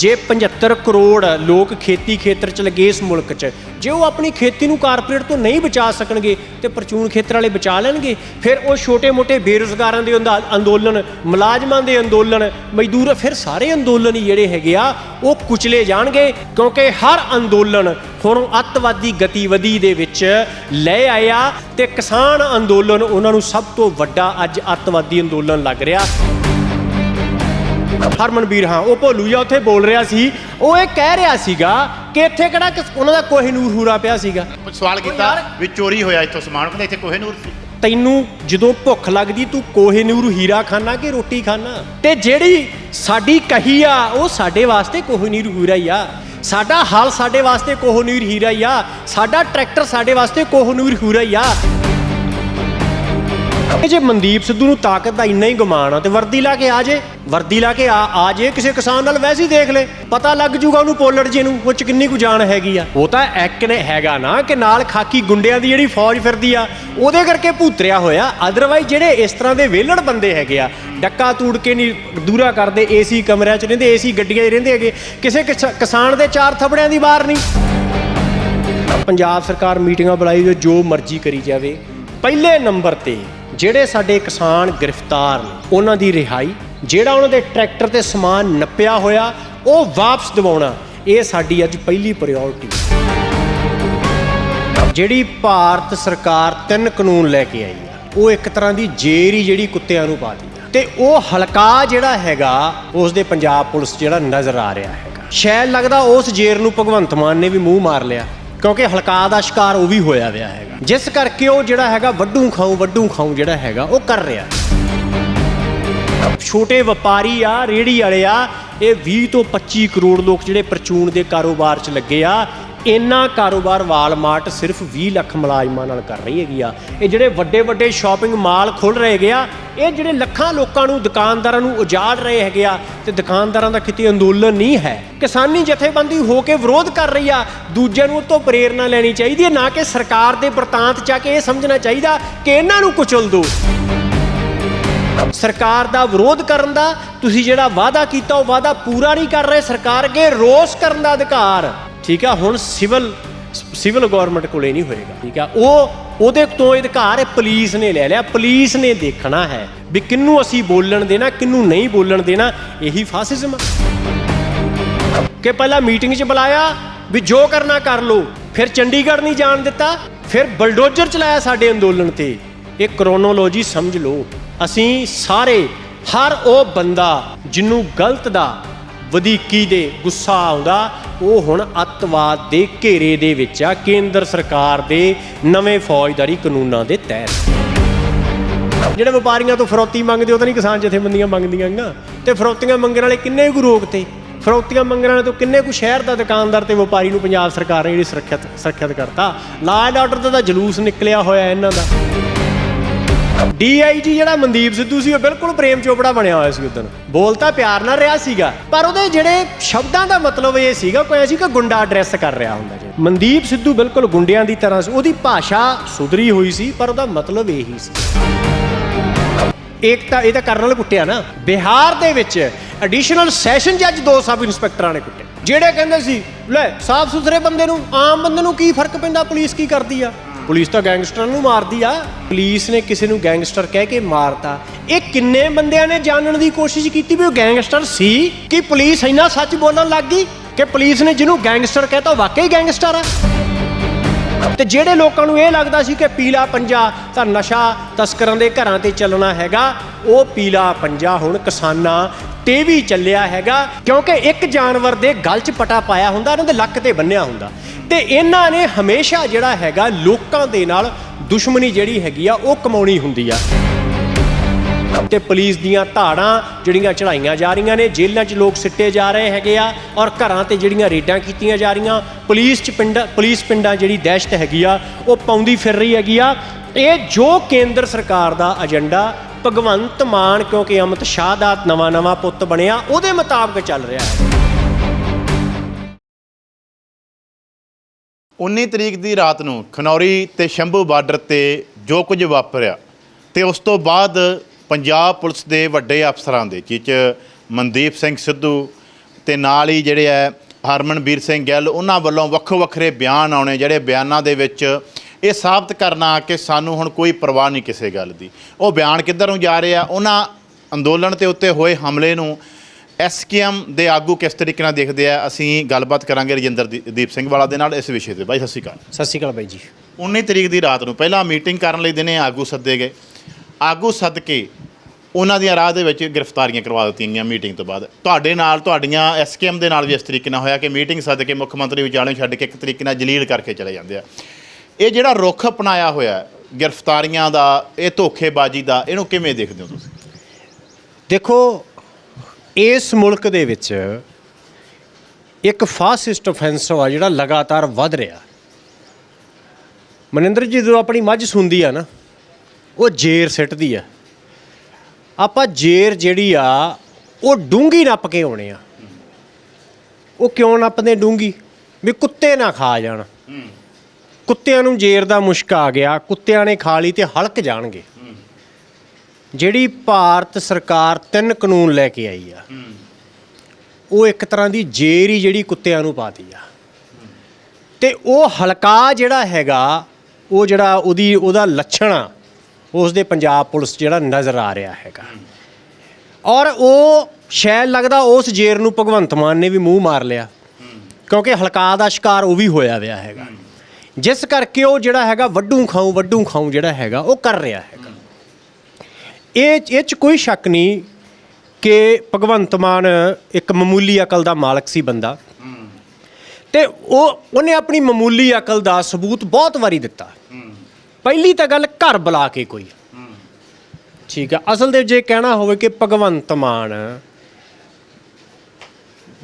ਜੇ 75 ਕਰੋੜ ਲੋਕ ਖੇਤੀ ਖੇਤਰ 'ਚ ਲੱਗੇ ਇਸ ਮੁਲਕ 'ਚ, ਜੇ ਉਹ ਆਪਣੀ ਖੇਤੀ ਨੂੰ ਕਾਰਪੋਰੇਟ ਤੋਂ ਨਹੀਂ ਬਚਾ ਸਕਣਗੇ ਤੇ ਪਰਚੂਨ ਖੇਤਰ ਵਾਲੇ ਬਚਾ ਲੈਣਗੇ, ਫਿਰ ਉਹ ਛੋਟੇ-ਮੋਟੇ ਬੇਰੁਜ਼ਗਾਰਾਂ ਦੇ ਅੰਦਾ- ਅੰਦੋਲਨ, ਮੁਲਾਜ਼ਮਾਂ ਦੇ ਅੰਦੋਲਨ, ਮਜ਼ਦੂਰ ਫਿਰ ਸਾਰੇ ਅੰਦੋਲਨ ਹੀ ਜਿਹੜੇ ਹੈਗੇ ਆ, ਉਹ ਕੁਚਲੇ ਜਾਣਗੇ ਕਿਉਂਕਿ ਹਰ ਅੰਦੋਲਨ ਹੁਣ ਅੱਤਵਾਦੀ ਗਤੀਵਿਧੀ ਦੇ ਵਿੱਚ ਲੈ ਆਇਆ ਤੇ ਕਿਸਾਨ ਅੰਦੋਲਨ ਉਹਨਾਂ ਨੂੰ ਸਭ ਤੋਂ ਵੱਡਾ ਅੱਜ ਅੱਤਵਾਦੀ ਅੰਦੋਲਨ ਲੱਗ ਰਿਹਾ। ਹਰਮਨਵੀਰ ਹਾਂ ਉਹ ਭੋਲੂ ਜਿਹਾ ਉੱਥੇ ਬੋਲ ਰਿਹਾ ਸੀ। ਉਹ ਇਹ ਕਹਿ ਰਿਹਾ ਸੀਗਾ ਕਿ ਇੱਥੇ ਕਿਹੜਾ ਕਿਸ- ਉਹਨਾਂ ਦਾ ਕੋਹਿਨੂਰ ਹੂਰਾ ਪਿਆ ਸੀਗਾ। ਸਵਾਲ ਕੀਤਾ ਵੀ ਚੋਰੀ ਹੋਇਆ ਇੱਥੋਂ ਸਮਾਨ ਕਹਿੰਦਾ ਇੱਥੇ ਕੋਹੇਨੂਰ ਸੀ। ਤੈਨੂੰ ਜਦੋਂ ਭੁੱਖ ਲੱਗਦੀ ਤੂੰ ਕੋਹਿਨੂਰ ਹੀਰਾ ਖਾਣਾ ਕਿ ਰੋਟੀ ਖਾਣਾ ਤੇ ਜਿਹੜੀ ਸਾਡੀ ਕਹੀ ਆ ਉਹ ਸਾਡੇ ਵਾਸਤੇ ਕੋਹਿਨੂਰ ਹੀਰਾ ਹੀ ਆ। ਸਾਡਾ ਹਲ ਸਾਡੇ ਵਾਸਤੇ ਕੋਹਿਨੂਰ ਹੀਰਾ ਹੀ ਆ। ਸਾਡਾ ਟਰੈਕਟਰ ਸਾਡੇ ਵਾਸਤੇ ਕੋਹਿਨੂਰ ਹੀਰਾ ਹੀ ਆ। ਇਹ ਜੇ ਮਨਦੀਪ ਸਿੱਧੂ ਨੂੰ ਤਾਕਤ ਦਾ ਇੰਨਾ ਹੀ ਗੁਮਾਨ ਆ, ਤੇ ਵਰਦੀ ਲਾ ਕੇ ਆ ਜੇ, ਵਰਦੀ ਲਾ ਕੇ ਆ ਆ ਜੇ, ਕਿਸੇ ਕਿਸਾਨ ਨਾਲ ਵੈਸੇ ਹੀ ਦੇਖ ਲੈ, ਪਤਾ ਲੱਗ ਜੂਗਾ ਉਹਨੂੰ ਪੋਲੜ ਜੀ ਨੂੰ, ਉਹ ਚ ਕਿੰਨੀ ਕੁ ਜਾਣ ਹੈਗੀ ਆ। ਉਹ ਤਾਂ ਐਕ ਨੇ ਹੈਗਾ ਨਾ ਕਿ ਨਾਲ ਖਾਕੀ ਗੁੰਡਿਆਂ ਦੀ ਜਿਹੜੀ ਫੌਜ ਫਿਰਦੀ ਆ, ਉਹਦੇ ਕਰਕੇ ਭੂਤਰਿਆ ਹੋਇਆ ਅਦਰਵਾਈਜ਼ ਜਿਹੜੇ ਇਸ ਤਰ੍ਹਾਂ ਦੇ ਵਿਹਲੜ ਬੰਦੇ ਹੈਗੇ ਆ, ਡੱਕਾ ਤੂੜ ਕੇ ਨਹੀਂ ਦੂਰਾ ਕਰਦੇ, ਏਸੀ ਕਮਰਿਆਂ 'ਚ ਰਹਿੰਦੇ, ਏਸੀ ਗੱਡੀਆਂ 'ਚ ਰਹਿੰਦੇ ਹੈਗੇ, ਕਿਸੇ ਕਿਸ- ਕਿਸਾਨ ਦੇ ਚਾਰ ਥਪੜਿਆਂ ਦੀ ਵਾਰ ਨਹੀਂ ਪੰਜਾਬ ਸਰਕਾਰ ਮੀਟਿੰਗਾਂ ਬੁਲਾਈ ਜੋ ਮਰਜ਼ੀ ਕਰੀ ਜਾਵੇ, ਪਹਿਲੇ ਨੰਬਰ ਤੇ ਜਿਹੜੇ ਸਾਡੇ ਕਿਸਾਨ ਗ੍ਰਿਫਤਾਰ ਨੇ, ਉਹਨਾਂ ਦੀ ਰਿਹਾਈ, ਜਿਹੜਾ ਉਹਨਾਂ ਦੇ ਟਰੈਕਟਰ ਤੇ ਸਮਾਨ ਨੱਪਿਆ ਹੋਇਆ, ਉਹ ਵਾਪਸ ਦਿਵਾਉਣਾ, ਇਹ ਸਾਡੀ ਅੱਜ ਪਹਿਲੀ ਪ੍ਰਾਇੋਰਟੀ ਜਿਹੜੀ ਭਾਰਤ ਸਰਕਾਰ ਤਿੰਨ ਕਾਨੂੰਨ ਲੈ ਕੇ ਆਈ ਆ ਉਹ ਇੱਕ ਤਰ੍ਹਾਂ ਦੀ ਜੇਰ ਹੀ ਜਿਹੜੀ ਕੁੱਤਿਆਂ ਨੂੰ ਪਾ ਦਿੱਤੀ ਤੇ ਉਹ ਹਲਕਾ ਜਿਹੜਾ ਹੈਗਾ, ਉਸ ਦੇ ਪੰਜਾਬ ਪੁਲਿਸ ਜਿਹੜਾ ਨਜ਼ਰ ਆ ਰਿਹਾ ਹੈਗਾ। ਸ਼ਾਇਦ ਲੱਗਦਾ ਉਸ ਜੇਰ ਨੂੰ ਭਗਵੰਤ ਮਾਨ ਨੇ ਵੀ ਮੂੰਹ ਮਾਰ ਲਿਆ। ਕਿਉਂਕਿ ਹਲਕਾ ਦਾ ਸ਼ਿਕਾਰ ਉਹ ਵੀ ਹੋਇਆ ਵਿਆ ਹੈਗਾ। ਜਿਸ ਕਰਕੇ ਉਹ ਜਿਹੜਾ ਹੈਗਾ ਵੱਡੂ ਖਾਉ ਵੱਡੂ ਖਾਉ ਜਿਹੜਾ ਹੈਗਾ, ਉਹ ਕਰ ਰਿਹਾ। ਛੋਟੇ ਵਪਾਰੀ ਆ ਰੇੜੀ ਵਾਲੇ ਆ, ਇਹ 20 ਤੋਂ 25 ਕਰੋੜ ਲੋਕ ਜਿਹੜੇ ਪਰਚੂਨ ਦੇ ਕਾਰੋਬਾਰ 'ਚ ਲੱਗੇ ਆ ਇੰਨਾ ਕਾਰੋਬਾਰ ਵਾਲਮਾਰਟ ਸਿਰਫ 20 ਲੱਖ ਮੁਲਾਜ਼ਮਾਂ ਨਾਲ ਕਰ ਰਹੀ ਹੈਗੀ ਆ। ਇਹ ਜਿਹੜੇ ਵੱਡੇ ਵੱਡੇ ਸ਼ਾਪਿੰਗ ਮਾਲ ਖੁੱਲ ਰਹੇ ਹੈਗੇ ਆ, ਇਹ ਜਿਹੜੇ ਲੱਖਾਂ ਲੋਕਾਂ ਨੂੰ, ਦੁਕਾਨਦਾਰਾਂ ਨੂੰ ਉਜਾੜ ਰਹੇ ਹੈਗੇ ਆ, ਤੇ ਦੁਕਾਨਦਾਰਾਂ ਦਾ ਕਿਤੇ ਅੰਦੋਲਨ ਨਹੀਂ ਹੈ। ਕਿਸਾਨੀ ਜਥੇਬੰਦੀ ਹੋ ਕੇ ਵਿਰੋਧ ਕਰ ਰਹੀ ਆ, ਦੂਜਿਆਂ ਨੂੰ ਤੋਂ ਪ੍ਰੇਰਣਾ ਲੈਣੀ ਚਾਹੀਦੀ ਹੈ, ਨਾ ਕਿ ਸਰਕਾਰ ਦੇ ਵਰਤਾਂਤ ਚ ਕੇ ਇਹ ਸਮਝਣਾ ਚਾਹੀਦਾ ਕਿ ਇਹਨਾਂ ਨੂੰ ਕੁਚਲ ਦਿਓ ਸਰਕਾਰ ਦਾ ਵਿਰੋਧ ਕਰਨ ਦਾ, ਤੁਸੀਂ ਜਿਹੜਾ ਵਾਅਦਾ ਕੀਤਾ ਉਹ ਵਾਅਦਾ ਪੂਰਾ ਨਹੀਂ ਕਰ ਰਹੇ, ਸਰਕਾਰ ਅੱਗੇ ਰੋਸ ਕਰਨ ਦਾ ਅਧਿਕਾਰ। ਠੀਕ ਆ? ਹੁਣ ਸਿਵਲ ਸਿਵਲ ਗਵਰਨਮੈਂਟ ਕੋਲੇ ਨਹੀਂ ਹੋਏਗਾ। ਠੀਕ ਆ? ਉਹ, ਉਹਦੇ ਤੋਂ ਅਧਿਕਾਰ ਇਹ ਪੁਲਿਸ ਨੇ ਲੈ ਲਿਆ। ਪੁਲਿਸ ਨੇ ਦੇਖਣਾ ਹੈ ਵੀ ਕਿੰਨੂੰ ਅਸੀਂ ਬੋਲਣ ਦੇਣਾ ਕਿੰਨੂੰ ਨਹੀਂ ਬੋਲਣ ਦੇਣਾ। ਇਹੀ ਫਾਸਿਜ਼ਮ ਕਿ ਪਹਿਲਾਂ ਮੀਟਿੰਗ 'ਚ ਬੁਲਾਇਆ ਵੀ ਜੋ ਕਰਨਾ ਕਰ ਲਓ, ਫਿਰ ਚੰਡੀਗੜ੍ਹ ਨਹੀਂ ਜਾਣ ਦਿੱਤਾ, ਫਿਰ ਬਲਡੋਜ਼ਰ ਚਲਾਇਆ ਸਾਡੇ ਅੰਦੋਲਨ ਤੇ। ਇਹ ਕ੍ਰੋਨੋਲੋਜੀ ਸਮਝ ਲਓ। ਅਸੀਂ ਸਾਰੇ, ਹਰ ਉਹ ਬੰਦਾ ਜਿਹਨੂੰ ਗਲਤ ਦਾ ਵਧੀਕੀ ਦੇ ਗੁੱਸਾ ਆਉਂਦਾ, ਉਹ ਹੁਣ ਅੱਤਵਾਦ ਦੇ ਘੇਰੇ ਦੇ ਵਿੱਚ ਆ, ਕੇਂਦਰ ਸਰਕਾਰ ਦੇ ਨਵੇਂ ਫੌਜਦਾਰੀ ਕਾਨੂੰਨਾਂ ਦੇ ਤਹਿਤ। ਜਿਹੜੇ ਵਪਾਰੀਆਂ ਤੋਂ ਫਰੋਤੀ ਮੰਗਦੇ ਉਹ ਤਾਂ ਨਹੀਂ ਕਿਸਾਨ ਜਥੇਬੰਦੀਆਂ ਮੰਗਦੀਆਂ ਹੈਗੀਆਂ? ਤੇ ਫਰੋਤੀਆਂ ਮੰਗਣ ਵਾਲੇ ਕਿੰਨੇ ਕੁ ਰੋਕ ਤੇ? ਫਰੌਤੀਆਂ ਮੰਗਣ ਵਾਲੇ ਤੋਂ ਕਿੰਨੇ ਕੁ ਸ਼ਹਿਰ ਦਾ ਦੁਕਾਨਦਾਰ ਤੇ ਵਪਾਰੀ ਨੂੰ ਪੰਜਾਬ ਸਰਕਾਰ ਨੇ ਜਿਹੜੀ ਸੁਰੱਖਿਅਤ ਸੁਰੱਖਿਅਤ ਕਰਤਾ? ਲਾ ਐਂਡ ਆਰਡਰ ਦਾ ਤਾਂ ਜਲੂਸ ਨਿਕਲਿਆ ਹੋਇਆ ਇਹਨਾਂ ਦਾ। ਡੀਆਈਜੀ ਜਿਹੜਾ ਮਨਦੀਪ ਸਿੱਧੂ ਸੀ, ਉਹ ਬਿਲਕੁਲ ਪ੍ਰੇਮ ਚੋਪੜਾ ਬਣਿਆ ਹੋਇਆ ਸੀ ਉਦੋਂ ਬੋਲਤਾ ਪਿਆਰ ਨਾਲ ਰਿਹਾ ਸੀਗਾ, ਪਰ ਉਹਦੇ ਜਿਹੜੇ ਸ਼ਬਦਾਂ ਦਾ ਮਤਲਬ ਇਹ ਸੀਗਾ, ਕੋਈ ਸੀ ਕਿ ਗੁੰਡਾ ਐਡਰੈਸ ਕਰ ਰਿਹਾ ਹੁੰਦਾ ਜੀ। ਮਨਦੀਪ ਸਿੱਧੂ ਬਿਲਕੁਲ ਗੁੰਡਿਆਂ ਦੀ ਤਰ੍ਹਾਂ ਸੀ, ਉਹਦੀ ਭਾਸ਼ਾ ਸੁਧਰੀ ਹੋਈ ਸੀ, ਪਰ ਉਹਦਾ ਮਤਲਬ ਇਹੀ ਸੀ। ਇੱਕ ਤਾਂ ਇਹ ਤਾਂ ਕਰਨ ਕੁੱਟਿਆ ਨਾ। ਬਿਹਾਰ ਦੇ ਵਿੱਚ ਐਡੀਸ਼ਨਲ ਸੈਸ਼ਨ ਜੱਜ ਦੋ ਸਬ ਇੰਸਪੈਕਟਰਾਂ ਨੇ ਕੁੱਟੇ। ਜਿਹੜੇ ਕਹਿੰਦੇ ਸੀ, ਲੈ ਸਾਫ਼ ਸੁਥਰੇ ਬੰਦੇ ਨੂੰ, ਆਮ ਬੰਦੇ ਨੂੰ ਕੀ ਫ਼ਰਕ ਪੈਂਦਾ, ਪੁਲਿਸ ਕੀ ਕਰਦੀ ਆ? ਪੁਲਿਸ ਤਾਂ ਗੈਂਗਸਟਰ ਨੂੰ ਮਾਰਦੀ ਆ। ਪੁਲਿਸ ਨੇ ਕਿਸੇ ਨੂੰ ਗੈਂਗਸਟਰ ਕਹਿ ਕੇ ਮਾਰਤਾ। ਇਹ ਕਿੰਨੇ ਬੰਦਿਆਂ ਨੇ ਜਾਣਨ ਦੀ ਕੋਸ਼ਿਸ਼ ਕੀਤੀ ਵੀ ਉਹ ਗੈਂਗਸਟਰ ਸੀ? ਕਿ ਪੁਲਿਸ ਇੰਨਾ ਸੱਚ ਬੋਲਣ ਲੱਗ ਗਈ? ਕਿ ਪੁਲਿਸ ਨੇ ਜਿਹਨੂੰ ਗੈਂਗਸਟਰ ਕਹਿਤਾ ਉਹ ਵਾਕਈ ਗੈਂਗਸਟਰ ਆ? ਤੇ ਜਿਹੜੇ ਲੋਕਾਂ ਨੂੰ ਇਹ ਲੱਗਦਾ ਸੀ ਕਿ ਪੀਲਾ ਪੰਜਾ ਤਾਂ ਨਸ਼ਾ ਤਸਕਰਾਂ ਦੇ ਘਰਾਂ ਤੇ ਚੱਲਣਾ ਹੈਗਾ, ਉਹ ਪੀਲਾ ਪੰਜਾ ਹੁਣ ਕਿਸਾਨਾਂ ਤੇ ਵੀ ਚੱਲਿਆ ਹੈਗਾ, ਕਿਉਂਕਿ ਇੱਕ ਜਾਨਵਰ ਦੇ ਗਲ 'ਚ ਪਟਾ ਪਾਇਆ ਹੁੰਦਾ, ਉਹਨਾਂ ਦੇ ਲੱਕ ਤੇ ਬੰਨਿਆ ਹੁੰਦਾ। ਤੇ ਇਹਨਾਂ ਨੇ ਹਮੇਸ਼ਾ ਜਿਹੜਾ ਹੈਗਾ ਲੋਕਾਂ ਦੇ ਨਾਲ ਦੁਸ਼ਮਣੀ ਜਿਹੜੀ ਹੈਗੀ ਆ, ਉਹ ਕਮਾਉਣੀ ਹੁੰਦੀ ਆ। ਤੇ ਪੁਲਿਸ ਦੀਆਂ ਧਾੜਾਂ ਜਿਹੜੀਆਂ ਚੜਾਈਆਂ ਜਾ ਰਹੀਆਂ ਨੇ, ਜੇਲ੍ਹਾਂ 'ਚ ਲੋਕ ਸਿੱਟੇ ਜਾ ਰਹੇ ਹੈਗੇ ਆ ਔਰ ਘਰਾਂ ਤੇ ਜਿਹੜੀਆਂ ਰੇਡਾਂ ਕੀਤੀਆਂ ਜਾ ਰਹੀਆਂ, ਪੁਲਿਸ 'ਚ ਪਿੰਡ, ਪੁਲਿਸ ਪਿੰਡਾਂ ਜਿਹੜੀ ਦਹਿਸ਼ਤ ਹੈਗੀ ਆ, ਉਹ ਪਾਉਂਦੀ ਫਿਰ ਰਹੀ ਹੈਗੀ ਆ। ਇਹ ਜੋ ਕੇਂਦਰ ਸਰਕਾਰ ਦਾ ਏਜੰਡਾ, ਭਗਵੰਤ ਮਾਨ ਕਿਉਂਕਿ ਅਮਿਤ ਸ਼ਾਹ ਦਾ ਨਵਾਂ ਨਵਾਂ ਪੁੱਤ ਬਣਿਆ, ਉਹਦੇ ਮੁਤਾਬਕ ਚੱਲ ਰਿਹਾ ਹੈ। 19 ਤਰੀਕ ਦੀ ਰਾਤ ਨੂੰ ਖਨੌਰੀ ਤੇ ਸ਼ੰਭੂ ਬਾਰਡਰ ਤੇ ਜੋ ਕੁਝ ਵਾਪਰਿਆ, ਤੇ ਉਸ ਤੋਂ ਬਾਅਦ ਪੰਜਾਬ ਪੁਲਿਸ ਦੇ ਵੱਡੇ ਅਫਸਰਾਂ ਦੇ ਜਿਹ 'ਚ ਮਨਦੀਪ ਸਿੰਘ ਸਿੱਧੂ ਤੇ ਨਾਲ ਹੀ ਜਿਹੜੇ ਹੈ ਹਰਮਨਵੀਰ ਸਿੰਘ ਗਿੱਲ ਉਹਨਾਂ ਵੱਲੋਂ ਵੱਖੋ ਵੱਖਰੇ ਬਿਆਨ ਆਉਣੇ ਜਿਹੜੇ ਬਿਆਨਾਂ ਦੇ ਵਿੱਚ ਇਹ ਸਾਬਤ ਕਰਨਾ ਕਿ ਸਾਨੂੰ ਹੁਣ ਕੋਈ ਪਰਵਾਹ ਨਹੀਂ ਕਿਸੇ ਗੱਲ ਦੀ। ਉਹ ਬਿਆਨ ਕਿੱਧਰ ਨੂੰ ਜਾ ਰਹੇ ਆ? ਉਹਨਾਂ ਅੰਦੋਲਨ ਤੇ ਉੱਤੇ ਹੋਏ ਹਮਲੇ ਨੂੰ ਐਸਕੇਐਮ ਦੇ ਆਗੂ ਕਿਸ ਤਰੀਕੇ ਨਾਲ ਦੇਖਦੇ ਆ? ਅਸੀਂ ਗੱਲਬਾਤ ਕਰਾਂਗੇ ਰਜਿੰਦਰ ਦੀਪ ਸਿੰਘ ਵਾਲਾ ਦੇ ਨਾਲ ਇਸ ਵਿਸ਼ੇ ਤੇ। ਬਾਈ ਸਤਿ ਸ਼੍ਰੀ ਅਕਾਲ। ਸਤਿ ਸ਼੍ਰੀ ਅਕਾਲ ਬਾਈ ਜੀ। 19 ਤਰੀਕ ਦੀ ਰਾਤ ਨੂੰ ਪਹਿਲਾਂ ਮੀਟਿੰਗ ਕਰਨ ਲਈ ਦਿਨੇ ਆਗੂ ਸੱਦੇ ਗਏ। ਆਗੂ ਸੱਦ ਕੇ ਉਹਨਾਂ ਦੀਆਂ ਰਾਹ ਦੇ ਵਿੱਚ ਗ੍ਰਿਫਤਾਰੀਆਂ ਕਰਵਾ ਦਿੱਤੀਆਂ ਗਈਆਂ ਮੀਟਿੰਗ ਤੋਂ ਬਾਅਦ। ਤੁਹਾਡੇ ਨਾਲ ਤੁਹਾਡੀਆਂ ਐਸਕੇਐਮ ਦੇ ਨਾਲ ਵੀ ਇਸ ਤਰੀਕੇ ਨਾਲ ਹੋਇਆ ਕਿ ਮੀਟਿੰਗ ਸੱਦ ਕੇ ਮੁੱਖ ਮੰਤਰੀ ਵਿਚਾਲੇ ਛੱਡ ਕੇ ਇੱਕ ਤਰੀਕੇ ਨਾਲ ਜਲੀਲ ਕਰਕੇ ਚਲੇ ਜਾਂਦੇ ਆ। ਇਹ ਜਿਹੜਾ ਰੁੱਖ ਅਪਣਾਇਆ ਹੋਇਆ ਗ੍ਰਿਫਤਾਰੀਆਂ ਦਾ, ਇਹ ਧੋਖੇਬਾਜ਼ੀ ਦਾ, ਇਹਨੂੰ ਕਿਵੇਂ ਦੇਖਦੇ ਹੋ ਤੁਸੀਂ? ਦੇਖੋ, ਇਸ ਮੁਲਕ ਦੇ ਵਿੱਚ ਇੱਕ ਫਾਸਿਸਟ ਅਫੈਂਸਿਵ ਆ ਜਿਹੜਾ ਲਗਾਤਾਰ ਵੱਧ ਰਿਹਾ। ਮਨਿੰਦਰ ਜੀ ਜਦੋਂ ਆਪਣੀ ਮੱਝ ਸੁੰਦੀ ਆ ਨਾ ਉਹ ਜੇਰ ਸਿੱਟਦੀ ਆ। ਆਪਾਂ ਜੇਰ ਜਿਹੜੀ ਆ, ਉਹ ਡੂੰਗੀ ਨੱਪ ਕੇ ਆਉਣੇ ਆ। ਉਹ ਕਿਉਂ ਨੱਪਦੇ ਡੂੰਗੀ ਵੀ ਕੁੱਤੇ ਨਾ ਖਾ ਜਾਣ। ਕੁੱਤਿਆਂ ਨੂੰ ਜੇਰ ਦਾ ਮੁਸ਼ਕ ਆ ਗਿਆ, ਕੁੱਤਿਆਂ ਨੇ ਖਾ ਲਈ ਤੇ ਹਲਕ ਜਾਣਗੇ। ਜਿਹੜੀ ਭਾਰਤ ਸਰਕਾਰ ਤਿੰਨ ਕਾਨੂੰਨ ਲੈ ਕੇ ਆਈ ਆ, ਉਹ ਇੱਕ ਤਰ੍ਹਾਂ ਦੀ ਜੇਰ ਹੀ ਜਿਹੜੀ ਕੁੱਤਿਆਂ ਨੂੰ ਪਾਤੀ ਆ। ਤੇ ਉਹ ਹਲਕਾ ਜਿਹੜਾ ਹੈਗਾ, ਉਹ ਜਿਹੜਾ ਉਹਦੀ, ਉਹਦਾ ਲੱਛਣ ਆ ਉਸ ਦੇ ਪੰਜਾਬ ਪੁਲਿਸ ਜਿਹੜਾ ਨਜ਼ਰ ਆ ਰਿਹਾ ਹੈਗਾ। ਔਰ ਉਹ ਸ਼ਾਇਦ ਲੱਗਦਾ ਉਸ ਜੇਰ ਨੂੰ ਭਗਵੰਤ ਮਾਨ ਨੇ ਵੀ ਮੂੰਹ ਮਾਰ ਲਿਆ। ਕਿਉਂਕਿ ਹਲਕਾ ਦਾ ਸ਼ਿਕਾਰ ਉਹ ਵੀ ਹੋਇਆ ਵਿਆ ਹੈਗਾ। ਜਿਸ ਕਰਕੇ ਉਹ ਜਿਹੜਾ ਹੈਗਾ ਵੱਡੂ ਖਾਉ ਵੱਡੂ ਖਾਉ ਜਿਹੜਾ ਹੈਗਾ ਉਹ ਕਰ ਰਿਹਾ ਹੈਗਾ। ਇਹ ਇਹ ਚ ਕੋਈ ਸ਼ੱਕ ਨਹੀਂ ਕਿ ਭਗਵੰਤ ਮਾਨ ਇੱਕ ਮਾਮੂਲੀ ਅਕਲ ਦਾ ਮਾਲਕ ਸੀ ਬੰਦਾ। ਤੇ ਉਹ ਉਹਨੇ ਆਪਣੀ ਮਾਮੂਲੀ ਅਕਲ ਦਾ ਸਬੂਤ ਬਹੁਤ ਵਾਰੀ ਦਿੱਤਾ। ਪਹਿਲੀ ਤਾਂ ਗੱਲ ਘਰ ਬੁਲਾ ਕੇ ਕੋਈ। ਠੀਕ ਆ, ਅਸਲ ਦੇ ਜੇ ਕਹਿਣਾ ਹੋਵੇ ਕਿ ਭਗਵੰਤ ਮਾਨ,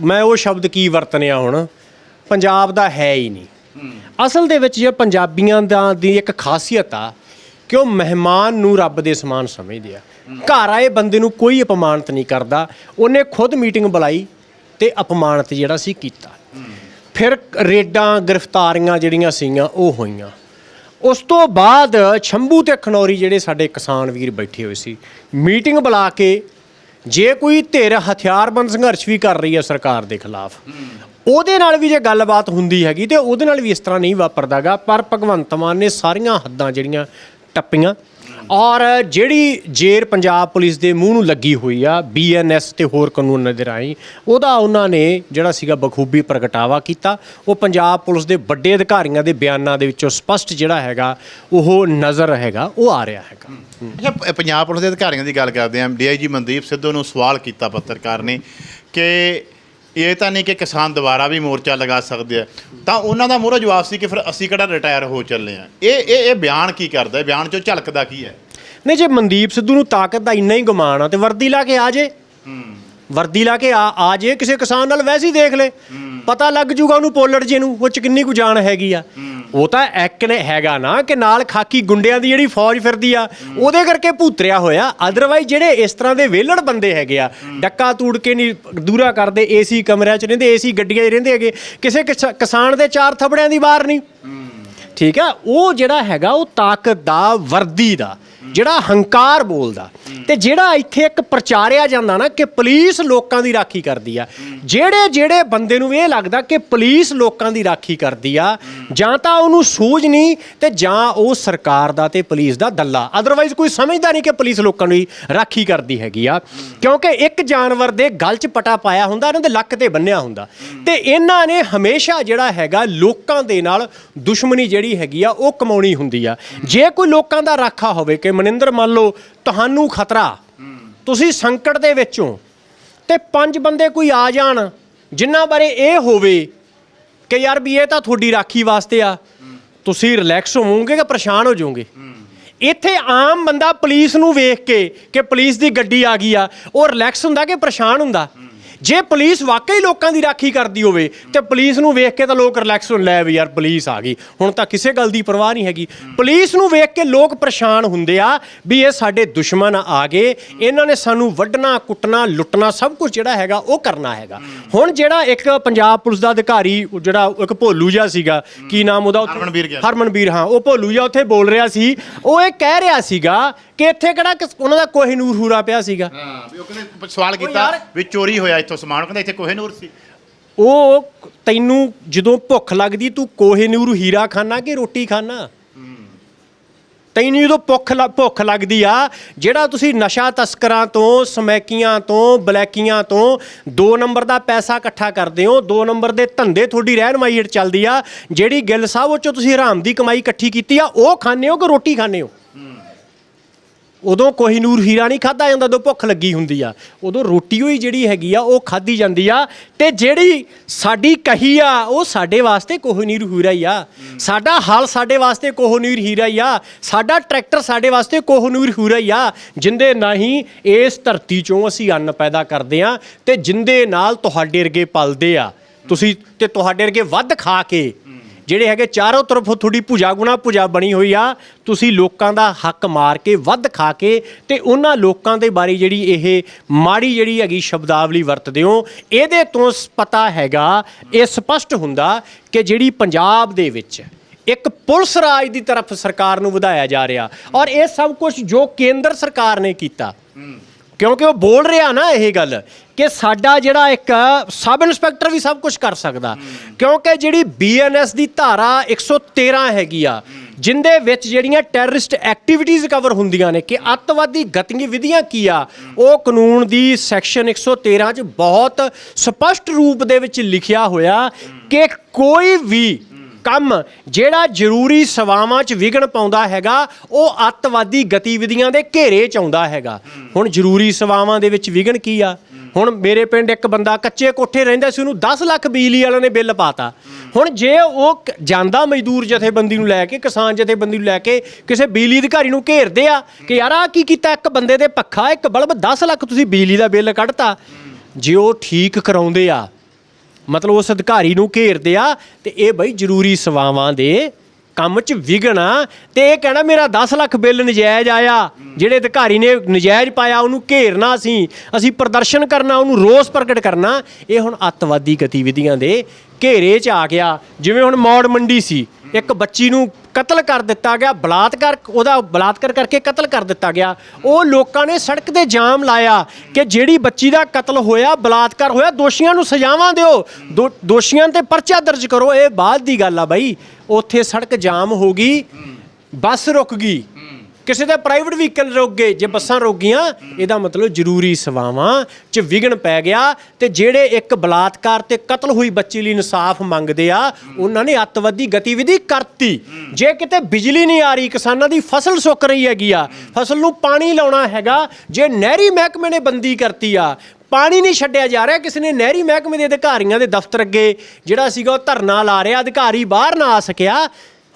ਮੈਂ ਉਹ ਸ਼ਬਦ ਕੀ ਵਰਤਨਿਆ ਹੁਣ? ਪੰਜਾਬ ਦਾ ਹੈ ਹੀ ਨਹੀਂ। ਅਸਲ ਦੇ ਵਿੱਚ ਜੇ ਪੰਜਾਬੀਆਂ ਦਾ ਦੀ ਇੱਕ ਖਾਸੀਅਤ ਆ ਕਿ ਉਹ ਮਹਿਮਾਨ ਨੂੰ ਰੱਬ ਦੇ ਸਮਾਨ ਸਮਝਦੇ ਆ। ਘਰ ਆਏ ਬੰਦੇ ਨੂੰ ਕੋਈ ਅਪਮਾਨਿਤ ਨਹੀਂ ਕਰਦਾ। ਉਹਨੇ ਖੁਦ ਮੀਟਿੰਗ ਬੁਲਾਈ ਤੇ ਅਪਮਾਨਿਤ ਜਿਹੜਾ ਸੀ ਕੀਤਾ। ਫਿਰ ਰੇਡਾਂ, ਗ੍ਰਿਫਤਾਰੀਆਂ ਜਿਹੜੀਆਂ ਸੀਗੀਆਂ, ਉਹ ਹੋਈਆਂ। ਉਸ ਤੋਂ ਬਾਅਦ ਛੰਭੂ ਤੇ ਖਨੌਰੀ ਜਿਹੜੇ ਸਾਡੇ ਕਿਸਾਨ ਵੀਰ ਬੈਠੇ ਹੋਏ ਸੀ, ਮੀਟਿੰਗ ਬੁਲਾ ਕੇ ਜੇ ਕੋਈ ਧਿਰ ਹਥਿਆਰਬੰਦ ਸੰਘਰਸ਼ ਵੀ ਕਰ ਰਹੀ ਹੈ ਸਰਕਾਰ ਦੇ ਖਿਲਾਫ, ਉਹਦੇ ਨਾਲ ਵੀ ਜੇ ਗੱਲਬਾਤ ਹੁੰਦੀ ਹੈਗੀ ਤੇ ਉਹਦੇ ਨਾਲ ਵੀ ਇਸ ਤਰ੍ਹਾਂ ਨਹੀਂ ਵਾਪਰਦਾਗਾ, ਪਰ ਭਗਵੰਤ ਮਾਨ ਨੇ ਸਾਰੀਆਂ ਹੱਦਾਂ ਜਿਹੜੀਆਂ ਟੱਪੀਆਂ ਔਰ ਜਿਹੜੀ ਜੇਰ ਪੰਜਾਬ ਪੁਲਿਸ ਦੇ ਮੂੰਹ ਨੂੰ ਲੱਗੀ ਹੋਈ ਆ ਬੀਐਨਐਸ ਤੇ ਹੋਰ ਕਾਨੂੰਨਾਂ ਦੇ ਰਾਹੀਂ ਉਹਦਾ ਉਹਨਾਂ ਨੇ ਜਿਹੜਾ ਸੀਗਾ ਬਖੂਬੀ ਪ੍ਰਗਟਾਵਾ ਕੀਤਾ। ਉਹ ਪੰਜਾਬ ਪੁਲਿਸ ਦੇ ਵੱਡੇ ਅਧਿਕਾਰੀਆਂ ਦੇ ਬਿਆਨਾਂ ਦੇ ਵਿੱਚੋਂ ਸਪਸ਼ਟ ਜਿਹੜਾ ਹੈਗਾ, ਉਹ ਨਜ਼ਰ ਹੈਗਾ, ਉਹ ਆ ਰਿਹਾ ਹੈਗਾ। ਅੱਛਾ, ਪ- ਪੰਜਾਬ ਪੁਲਿਸ ਦੇ ਅਧਿਕਾਰੀਆਂ ਦੀ ਗੱਲ ਕਰਦੇ ਹਾਂ ਡੀਆਈਜੀ ਮਨਦੀਪ ਸਿੱਧੂ ਨੂੰ ਸਵਾਲ ਕੀਤਾ ਪੱਤਰਕਾਰ ਨੇ ਕਿ ਇਹ ਤਾਂ ਨਹੀਂ ਕਿ ਕਿਸਾਨ ਦੁਬਾਰਾ ਵੀ ਮੋਰਚਾ ਲਗਾ ਸਕਦੇ ਆ। ਤਾਂ ਉਹਨਾਂ ਦਾ ਮੂਹਰੋਂ ਜਵਾਬ ਸੀ ਕਿ ਫਿਰ ਅਸੀਂ ਕਿਹੜਾ ਰਿਟਾਇਰ ਹੋ ਚੱਲੇ ਆ? ਇਹ ਇਹ ਇਹ ਬਿਆਨ ਕੀ ਕਰਦਾ? ਹੈ ਬਿਆਨ ਚੋਂ ਝਲਕਦਾ ਕੀ ਹੈ? ਨਹੀਂ ਜੇ ਮਨਦੀਪ ਸਿੱਧੂ ਨੂੰ ਤਾਕਤ ਦਾ ਇੰਨਾ ਹੀ ਗੁਮਾਨ ਆ ਤੇ ਵਰਦੀ ਲਾ ਕੇ ਆ ਜੇ। ਵਰਦੀ ਲਾ ਕੇ ਆ ਆ ਜੇ ਕਿਸੇ ਕਿਸਾਨ ਨਾਲ ਵੈਸੇ ਦੇਖ ਲੈ। ਪਤਾ ਲੱਗ ਜੂਗਾ ਉਹਨੂੰ ਪੋਲੜ ਜੇ ਨੂੰ ਉਹ ਚ ਕਿੰਨੀ ਕੁ ਜਾਨ ਹੈਗੀ ਆ। ਉਹ ਤਾਂ ਐਕ ਨੇ ਹੈਗਾ ਨਾ ਕਿ ਨਾਲ ਖਾਕੀ ਗੁੰਡਿਆਂ ਦੀ ਜਿਹੜੀ ਫੌਜ ਫਿਰਦੀ ਆ ਉਹਦੇ ਕਰਕੇ ਭੂਤਰਿਆ ਹੋਇਆ। ਅਦਰਵਾਈਜ਼ ਜਿਹੜੇ ਇਸ ਤਰ੍ਹਾਂ ਦੇ ਵੇਲੜ ਬੰਦੇ ਹੈਗੇ ਆ ਡੱਕਾ ਤੂੜ ਕੇ ਨਹੀਂ ਦੂਰਾ ਕਰਦੇ ਏਸੀ ਕਮਰਿਆਂ 'ਚ ਰਹਿੰਦੇ ਏਸੀ ਗੱਡੀਆਂ 'ਚ ਰਹਿੰਦੇ ਹੈਗੇ। ਕਿਸੇ ਕਿਸਾ- ਕਿਸਾਨ ਦੇ ਚਾਰ ਥਬੜਿਆਂ ਦੀ ਬਾਹਰ ਨਹੀਂ। ਠੀਕ ਆ? ਉਹ ਜਿਹੜਾ ਹੈਗਾ ਉਹ ਤਾਕਤ ਦਾ ਵਰਦੀ ਦਾ। ਜਿਹੜਾ ਹੰਕਾਰ ਬੋਲਦਾ ਤੇ ਜਿਹੜਾ ਇੱਥੇ ਇੱਕ ਪ੍ਰਚਾਰਿਆ ਜਾਂਦਾ ਨਾ ਕਿ ਪੁਲਿਸ ਲੋਕਾਂ ਦੀ ਰਾਖੀ ਕਰਦੀ ਆ। ਜਿਹੜੇ ਜਿਹੜੇ ਬੰਦੇ ਨੂੰ ਇਹ ਲੱਗਦਾ ਕਿ ਪੁਲਿਸ ਲੋਕਾਂ ਦੀ ਰਾਖੀ ਕਰਦੀ ਆ, ਜਾਂ ਤਾਂ ਉਹਨੂੰ ਸੂਝ ਨਹੀਂ ਤੇ ਜਾਂ ਉਹ ਸਰਕਾਰ ਦਾ ਤੇ ਪੁਲਿਸ ਦਾ ਦੱਲਾ। ਅਦਰਵਾਈਜ਼ ਕੋਈ ਸਮਝਦਾ ਨਹੀਂ ਕਿ ਪੁਲਿਸ ਲੋਕਾਂ ਦੀ ਰਾਖੀ ਕਰਦੀ ਹੈਗੀ ਆ। ਕਿਉਂਕਿ ਇੱਕ ਜਾਨਵਰ ਦੇ ਗਲ 'ਚ ਪਟਾ ਪਾਇਆ ਹੁੰਦਾ, ਇਹਨਾਂ ਦੇ ਲੱਕ ਤੇ ਬੰਨਿਆ ਹੁੰਦਾ। ਤੇ ਇਹਨਾਂ ਨੇ ਹਮੇਸ਼ਾ ਜਿਹੜਾ ਹੈਗਾ ਲੋਕਾਂ ਦੇ ਨਾਲ ਦੁਸ਼ਮਣੀ ਜਿਹੜੀ ਹੈਗੀ ਆ, ਉਹ ਕਮਾਉਣੀ ਹੁੰਦੀ ਆ। ਜੇ ਕੋਈ ਲੋਕਾਂ ਦਾ ਰਾਖਾ ਹੋਵੇ ਕਿ ਮਨਿੰਦਰ, ਮੰਨ ਲਓ ਤੁਹਾਨੂੰ ਖਤਰਾ। ਤੁਸੀਂ ਸੰਕਟ ਦੇ ਵਿੱਚੋਂ ਤੇ ਪੰਜ ਬੰਦੇ ਕੋਈ ਆ ਜਾਣ, ਜਿਨ੍ਹਾਂ ਬਾਰੇ ਇਹ ਹੋਵੇ ਕਿ ਯਾਰ ਵੀ ਇਹ ਤਾਂ ਤੁਹਾਡੀ ਰਾਖੀ ਵਾਸਤੇ ਆ। ਤੁਸੀਂ ਰਿਲੈਕਸ ਹੋਵੋਗੇ ਕਿ ਪਰੇਸ਼ਾਨ ਹੋ ਜਾਓਗੇ? ਇੱਥੇ ਆਮ ਬੰਦਾ ਪੁਲਿਸ ਨੂੰ ਵੇਖ ਕੇ ਕਿ ਪੁਲਿਸ ਦੀ ਗੱਡੀ ਆ ਗਈ ਆ, ਉਹ ਰਿਲੈਕਸ ਹੁੰਦਾ ਕਿ ਪਰੇਸ਼ਾਨ ਹੁੰਦਾ? ਜੇ ਪੁਲਿਸ ਵਾਕਈ ਲੋਕਾਂ ਦੀ ਰਾਖੀ ਕਰਦੀ ਹੋਵੇ ਤੇ ਪੁਲਿਸ ਨੂੰ ਵੇਖ ਕੇ ਤਾਂ ਲੋਕ ਰਿਲੈਕਸ ਹੋਣ ਲੈ ਵੀ ਯਾਰ ਪੁਲਿਸ ਆ ਗਈ। ਹੁਣ ਤਾਂ ਕਿਸੇ ਗੱਲ ਦੀ ਪਰਵਾਹ ਨਹੀਂ ਹੈਗੀ। ਪੁਲਿਸ ਨੂੰ ਵੇਖ ਕੇ ਲੋਕ ਪਰੇਸ਼ਾਨ ਹੁੰਦੇ ਆ ਵੀ ਇਹ ਸਾਡੇ ਦੁਸ਼ਮਣ ਆ ਗਏ। ਇਹਨਾਂ ਨੇ ਸਾਨੂੰ ਵੱਢਣਾ ਕੁੱਟਣਾ ਲੁੱਟਣਾ ਸਭ ਕੁਝ ਜਿਹੜਾ ਹੈਗਾ ਉਹ ਕਰਨਾ ਹੈਗਾ। ਹੁਣ ਜਿਹੜਾ ਇੱਕ ਪੰਜਾਬ ਪੁਲਿਸ ਦਾ ਅਧਿਕਾਰੀ ਉਹ ਜਿਹੜਾ ਇੱਕ ਭੋਲੂ ਜਿਹਾ ਸੀਗਾ ਕੀ ਨਾਮ ਉਹਦਾ ਉੱਥੇ? ਹਰਮਨਵੀਰ ਗਿੱਲ। ਹਰਮਨਵੀਰ ਹਾਂ ਉਹ ਭੋਲੂ ਜਿਹਾ ਉੱਥੇ ਬੋਲ ਰਿਹਾ ਸੀ। ਉਹ ਇਹ ਕਹਿ ਰਿਹਾ ਸੀਗਾ ਕਿ ਇੱਥੇ ਕਿਹੜਾ ਕਿਸ- ਉਹਨਾਂ ਦਾ ਕੋਹਿਨੂਰ ਹੂਰਾ ਪਿਆ ਸੀਗਾ। ਹਾਂ ਵੀ ਉਹ ਕਹਿੰਦੇ ਸਵਾਲ ਕੀਤਾ ਯਾਰ- ਵੀ ਚੋਰੀ ਹੋਇਆ ਇੱਥੋਂ ਸਮਾਨ ਉਹ ਕਹਿੰਦਾ ਇੱਥੇ ਕੋਹੇਨੂਰ ਸੀ। ਉਹ ਤੈਨੂੰ ਜਦੋਂ ਭੁੱਖ ਲੱਗਦੀ ਤੂੰ ਕੋਹਿਨੂਰ ਹੀਰਾ ਖਾਣਾ ਕਿ ਰੋਟੀ ਖਾਣਾ ਤੈਨੂੰ ਜਦੋਂ ਭੁੱਖ ਲ- ਭੁੱਖ ਲੱਗਦੀ ਆ ਜਿਹੜਾ ਤੁਸੀਂ ਨਸ਼ਾ ਤਸਕਰਾਂ ਤੋਂ ਸਮੈਕੀਆਂ ਤੋਂ ਬਲੈਕੀਆਂ ਤੋਂ 2 ਨੰਬਰ ਦਾ ਪੈਸਾ ਇਕੱਠਾ ਕਰਦੇ ਹੋ 2 ਨੰਬਰ ਦੇ ਧੰਦੇ ਤੁਹਾਡੀ ਰਹਿਨਮਾਈ ਹੇਠ ਚੱਲਦੀ ਆ ਜਿਹੜੀ ਗਿੱਲ ਸਾਹਿਬ ਉਹ ਚੋਂ ਤੁਸੀਂ ਹਰਾਮ ਦੀ ਕਮਾਈ ਇਕੱਠੀ ਕੀਤੀ ਆ ਉਹ ਖਾਣੇ ਹੋ ਕਿ ਰੋਟੀ ਖਾਣੇ ਹੋ। ਉਦੋਂ ਕੋਹੀਨੂਰ ਹੀਰਾ ਨਹੀਂ ਖਾਦਾ ਜਾਂਦਾ, ਉਦੋਂ ਭੁੱਖ ਲੱਗੀ ਹੁੰਦੀ ਆ। ਉਦੋਂ ਰੋਟੀ ਹੋਈ ਜਿਹੜੀ ਹੈਗੀ ਆ, ਉਹ ਖਾਦੀ ਜਾਂਦੀ ਆ। ਤੇ ਜਿਹੜੀ ਸਾਡੀ ਕਹੀ ਆ, ਉਹ ਸਾਡੇ ਵਾਸਤੇ ਕੋਹੀਨੂਰ ਹੀਰਾ ਹੀ ਆ। ਸਾਡਾ ਹਲ ਸਾਡੇ ਵਾਸਤੇ ਕੋਹੀਨੂਰ ਹੀਰਾ ਹੀ ਆ। ਸਾਡਾ ਟਰੈਕਟਰ ਸਾਡੇ ਵਾਸਤੇ ਕੋਹੀਨੂਰ ਹੀਰਾ ਹੀ ਆ। ਜਿੰਦੇ ਨਹੀਂ ਇਸ ਧਰਤੀ ਚੋਂ ਅਸੀਂ ਅੰਨ ਪੈਦਾ ਕਰਦੇ ਆ, ਤੇ ਜਿੰਦੇ ਨਾਲ ਤੁਹਾਡੇ ਵਰਗੇ ਪਲਦੇ ਆ। ਤੁਸੀਂ ਤੇ ਤੁਹਾਡੇ ਵਰਗੇ ਵੱਧ ਖਾ ਕੇ ਜਿਹੜੇ ਹੈਗੇ ਚਾਰੋਂ ਤਰਫੋਂ ਤੁਹਾਡੀ ਭੁਜਾ ਗੁਣਾ ਭੁਜਾ ਬਣੀ ਹੋਈ ਆ, ਤੁਸੀਂ ਲੋਕਾਂ ਦਾ ਹੱਕ ਮਾਰ ਕੇ, ਵੱਧ ਖਾ ਕੇ ਤੇ ਉਹਨਾਂ ਲੋਕਾਂ ਦੇ ਬਾਰੇ ਜਿਹੜੀ ਇਹ ਮਾੜੀ ਜਿਹੜੀ ਹੈਗੀ ਸ਼ਬਦਾਵਲੀ ਵਰਤਦੇ ਹੋ, ਇਹਦੇ ਤੋਂ ਪਤਾ ਹੈਗਾ, ਇਹ ਸਪਸ਼ਟ ਹੁੰਦਾ ਕਿ ਜਿਹੜੀ ਪੰਜਾਬ ਦੇ ਵਿੱਚ ਇੱਕ ਪੁਲਿਸ ਰਾਜ ਦੀ ਤਰਫ ਸਰਕਾਰ ਨੂੰ ਵਧਾਇਆ ਜਾ ਰਿਹਾ ਔਰ ਇਹ ਸਭ ਕੁਝ ਜੋ ਕੇਂਦਰ ਸਰਕਾਰ ਨੇ ਕੀਤਾ ਕਿਉਂਕਿ ਉਹ ਬੋਲ ਰਿਹਾ ਨਾ ਇਹ ਗੱਲ ਕਿ ਸਾਡਾ ਜਿਹੜਾ ਇੱਕ ਸਬ ਇੰਸਪੈਕਟਰ ਵੀ ਸਭ ਕੁਝ ਕਰ ਸਕਦਾ। ਕਿਉਂਕਿ ਜਿਹੜੀ ਬੀਐਨਐਸ ਦੀ ਧਾਰਾ 113 ਹੈਗੀ ਆ, ਜਿੰਦੇ ਵਿੱਚ ਜਿਹੜੀਆਂ ਟੈਰਰਿਸਟ ਐਕਟੀਵਿਟੀਜ਼ ਕਵਰ ਹੁੰਦੀਆਂ ਨੇ ਕਿ ਅੱਤਵਾਦੀ ਗਤੀਵਿਧੀਆਂ ਕੀ ਆ, ਉਹ ਕਾਨੂੰਨ ਦੀ ਸੈਕਸ਼ਨ 113 ਚ ਬਹੁਤ ਸਪਸ਼ਟ ਰੂਪ ਦੇ ਵਿੱਚ ਲਿਖਿਆ ਹੋਇਆ ਕਿ ਕੋਈ ਵੀ ਕੰਮ ਜਿਹੜਾ ਜ਼ਰੂਰੀ ਸੇਵਾਵਾਂ 'ਚ ਵਿਘਨ ਪਾਉਂਦਾ ਹੈਗਾ, ਉਹ ਅੱਤਵਾਦੀ ਗਤੀਵਿਧੀਆਂ ਦੇ ਘੇਰੇ 'ਚ ਆਉਂਦਾ ਹੈਗਾ। ਹੁਣ ਜ਼ਰੂਰੀ ਸੇਵਾਵਾਂ ਦੇ ਵਿੱਚ ਵਿਘਨ ਕੀ ਆ? ਹੁਣ ਮੇਰੇ ਪਿੰਡ ਇੱਕ ਬੰਦਾ ਕੱਚੇ ਕੋਠੇ ਰਹਿੰਦਾ ਸੀ, ਉਹਨੂੰ 10 ਲੱਖ ਬਿਜਲੀ ਵਾਲਿਆਂ ਨੇ ਬਿੱਲ ਪਾਤਾ। ਹੁਣ ਜੇ ਉਹ ਜਾਂਦਾ ਮਜ਼ਦੂਰ ਜਥੇਬੰਦੀ ਨੂੰ ਲੈ ਕੇ, ਕਿਸਾਨ ਜਥੇਬੰਦੀ ਨੂੰ ਲੈ ਕੇ, ਕਿਸੇ ਬਿਜਲੀ ਅਧਿਕਾਰੀ ਨੂੰ ਘੇਰਦੇ ਆ ਕਿ ਯਾਰ ਆ ਕੀ ਕੀਤਾ? ਇੱਕ ਬੰਦੇ ਦੇ ਪੱਖਾ, ਇੱਕ ਬਲਬ 10 ਲੱਖ ਤੁਸੀਂ ਬਿਜਲੀ ਦਾ ਬਿੱਲ ਕੱਢਤਾ। ਜੇ ਉਹ ਠੀਕ ਕਰਾਉਂਦੇ ਆ ਮਤਲਬ ਉਸ ਅਧਿਕਾਰੀ ਨੂੰ ਘੇਰਦੇ ਆ ਤੇ ਇਹ ਬਈ ਜ਼ਰੂਰੀ ਸੇਵਾਵਾਂ ਦੇ ਕੰਮ 'ਚ ਵਿਘਨ ਆ ਤੇ ਇਹ ਕਹਿਣਾ ਮੇਰਾ 10 ਲੱਖ ਬਿੱਲ ਨਜਾਇਜ਼ ਆਇਆ। ਜਿਹੜੇ ਅਧਿਕਾਰੀ ਨੇ ਨਜਾਇਜ਼ ਪਾਇਆ, ਉਹਨੂੰ ਘੇਰਨਾ ਅਸੀਂ ਅਸੀਂ ਪ੍ਰਦਰਸ਼ਨ ਕਰਨਾ, ਉਹਨੂੰ ਰੋਸ ਪ੍ਰਗਟ ਕਰਨਾ। ਇਹ ਹੁਣ ਅੱਤਵਾਦੀ ਗਤੀਵਿਧੀਆਂ ਦੇ ਘੇਰੇ 'ਚ ਆ ਗਿਆ। ਜਿਵੇਂ ਹੁਣ ਮੌੜ ਮੰਡੀ ਸੀ, ਇੱਕ ਬੱਚੀ ਨੂੰ ਕਤਲ ਕਰ ਦਿੱਤਾ ਗਿਆ, ਬਲਾਤਕਾਰ, ਉਹਦਾ ਬਲਾਤਕਾਰ ਕਰਕੇ ਕਤਲ ਕਰ ਦਿੱਤਾ ਗਿਆ। ਉਹ ਲੋਕਾਂ ਨੇ ਸੜਕ ਤੇ ਜਾਮ ਲਾਇਆ ਕਿ ਜਿਹੜੀ ਬੱਚੀ ਦਾ ਕਤਲ ਹੋਇਆ, ਬਲਾਤਕਾਰ ਹੋਇਆ, ਦੋਸ਼ੀਆਂ ਨੂੰ ਸਜ਼ਾਵਾਂ ਦਿਓ। ਦੋ- ਦੋਸ਼ੀਆਂ ਤੇ ਪਰਚਾ ਦਰਜ ਕਰੋ, ਇਹ ਬਾਅਦ ਦੀ ਗੱਲ ਆ ਬਾਈ। ਉੱਥੇ ਸੜਕ ਜਾਮ ਹੋ ਗਈ, ਬੱਸ ਰੁਕ ਗਈ। ਕਿਸੇ ਦਾ ਪ੍ਰਾਈਵੇਟ ਵਹੀਕਲ ਰੁਕ ਗਏ, ਜੇ ਬੱਸਾਂ ਰੁਕ ਗਈਆਂ ਇਹਦਾ ਮਤਲਬ ਜ਼ਰੂਰੀ ਸੇਵਾਵਾਂ 'ਚ ਵਿਘਨ ਪੈ ਗਿਆ ਤੇ ਜਿਹੜੇ ਇੱਕ ਬਲਾਤਕਾਰ ਤੇ ਕਤਲ ਹੋਈ ਬੱਚੀ ਲਈ ਇਨਸਾਫ ਮੰਗਦੇ ਆ, ਉਹਨਾਂ ਨੇ ਅੱਤਵਾਦੀ ਗਤੀਵਿਧੀ ਕਰਤੀ। ਜੇ ਕਿਤੇ ਬਿਜਲੀ ਨਹੀਂ ਆ ਰਹੀ, ਕਿਸਾਨਾਂ ਦੀ ਫਸਲ ਸੁੱਕ ਰਹੀ ਹੈਗੀ ਆ, ਫਸਲ ਨੂੰ ਪਾਣੀ ਲਾਉਣਾ ਹੈਗਾ, ਜੇ ਨਹਿਰੀ ਮਹਿਕਮੇ ਨੇ ਬੰਦੀ ਕਰਤੀ ਆ ਪਾਣੀ ਨਹੀਂ ਛੱਡਿਆ ਜਾ ਰਿਹਾ। ਕਿਸੇ ਨੇ ਨਹਿਰੀ ਮਹਿਕਮੇ ਦੇ ਅਧਿਕਾਰੀਆਂ ਦੇ ਦਫ਼ਤਰ ਅੱਗੇ ਜਿਹੜਾ ਸੀਗਾ ਉਹ ਧਰਨਾ ਲਾ ਰਿਹਾ। ਅਧਿਕਾਰੀ ਬਾਹਰ ਨਾ ਆ ਸਕਿਆ।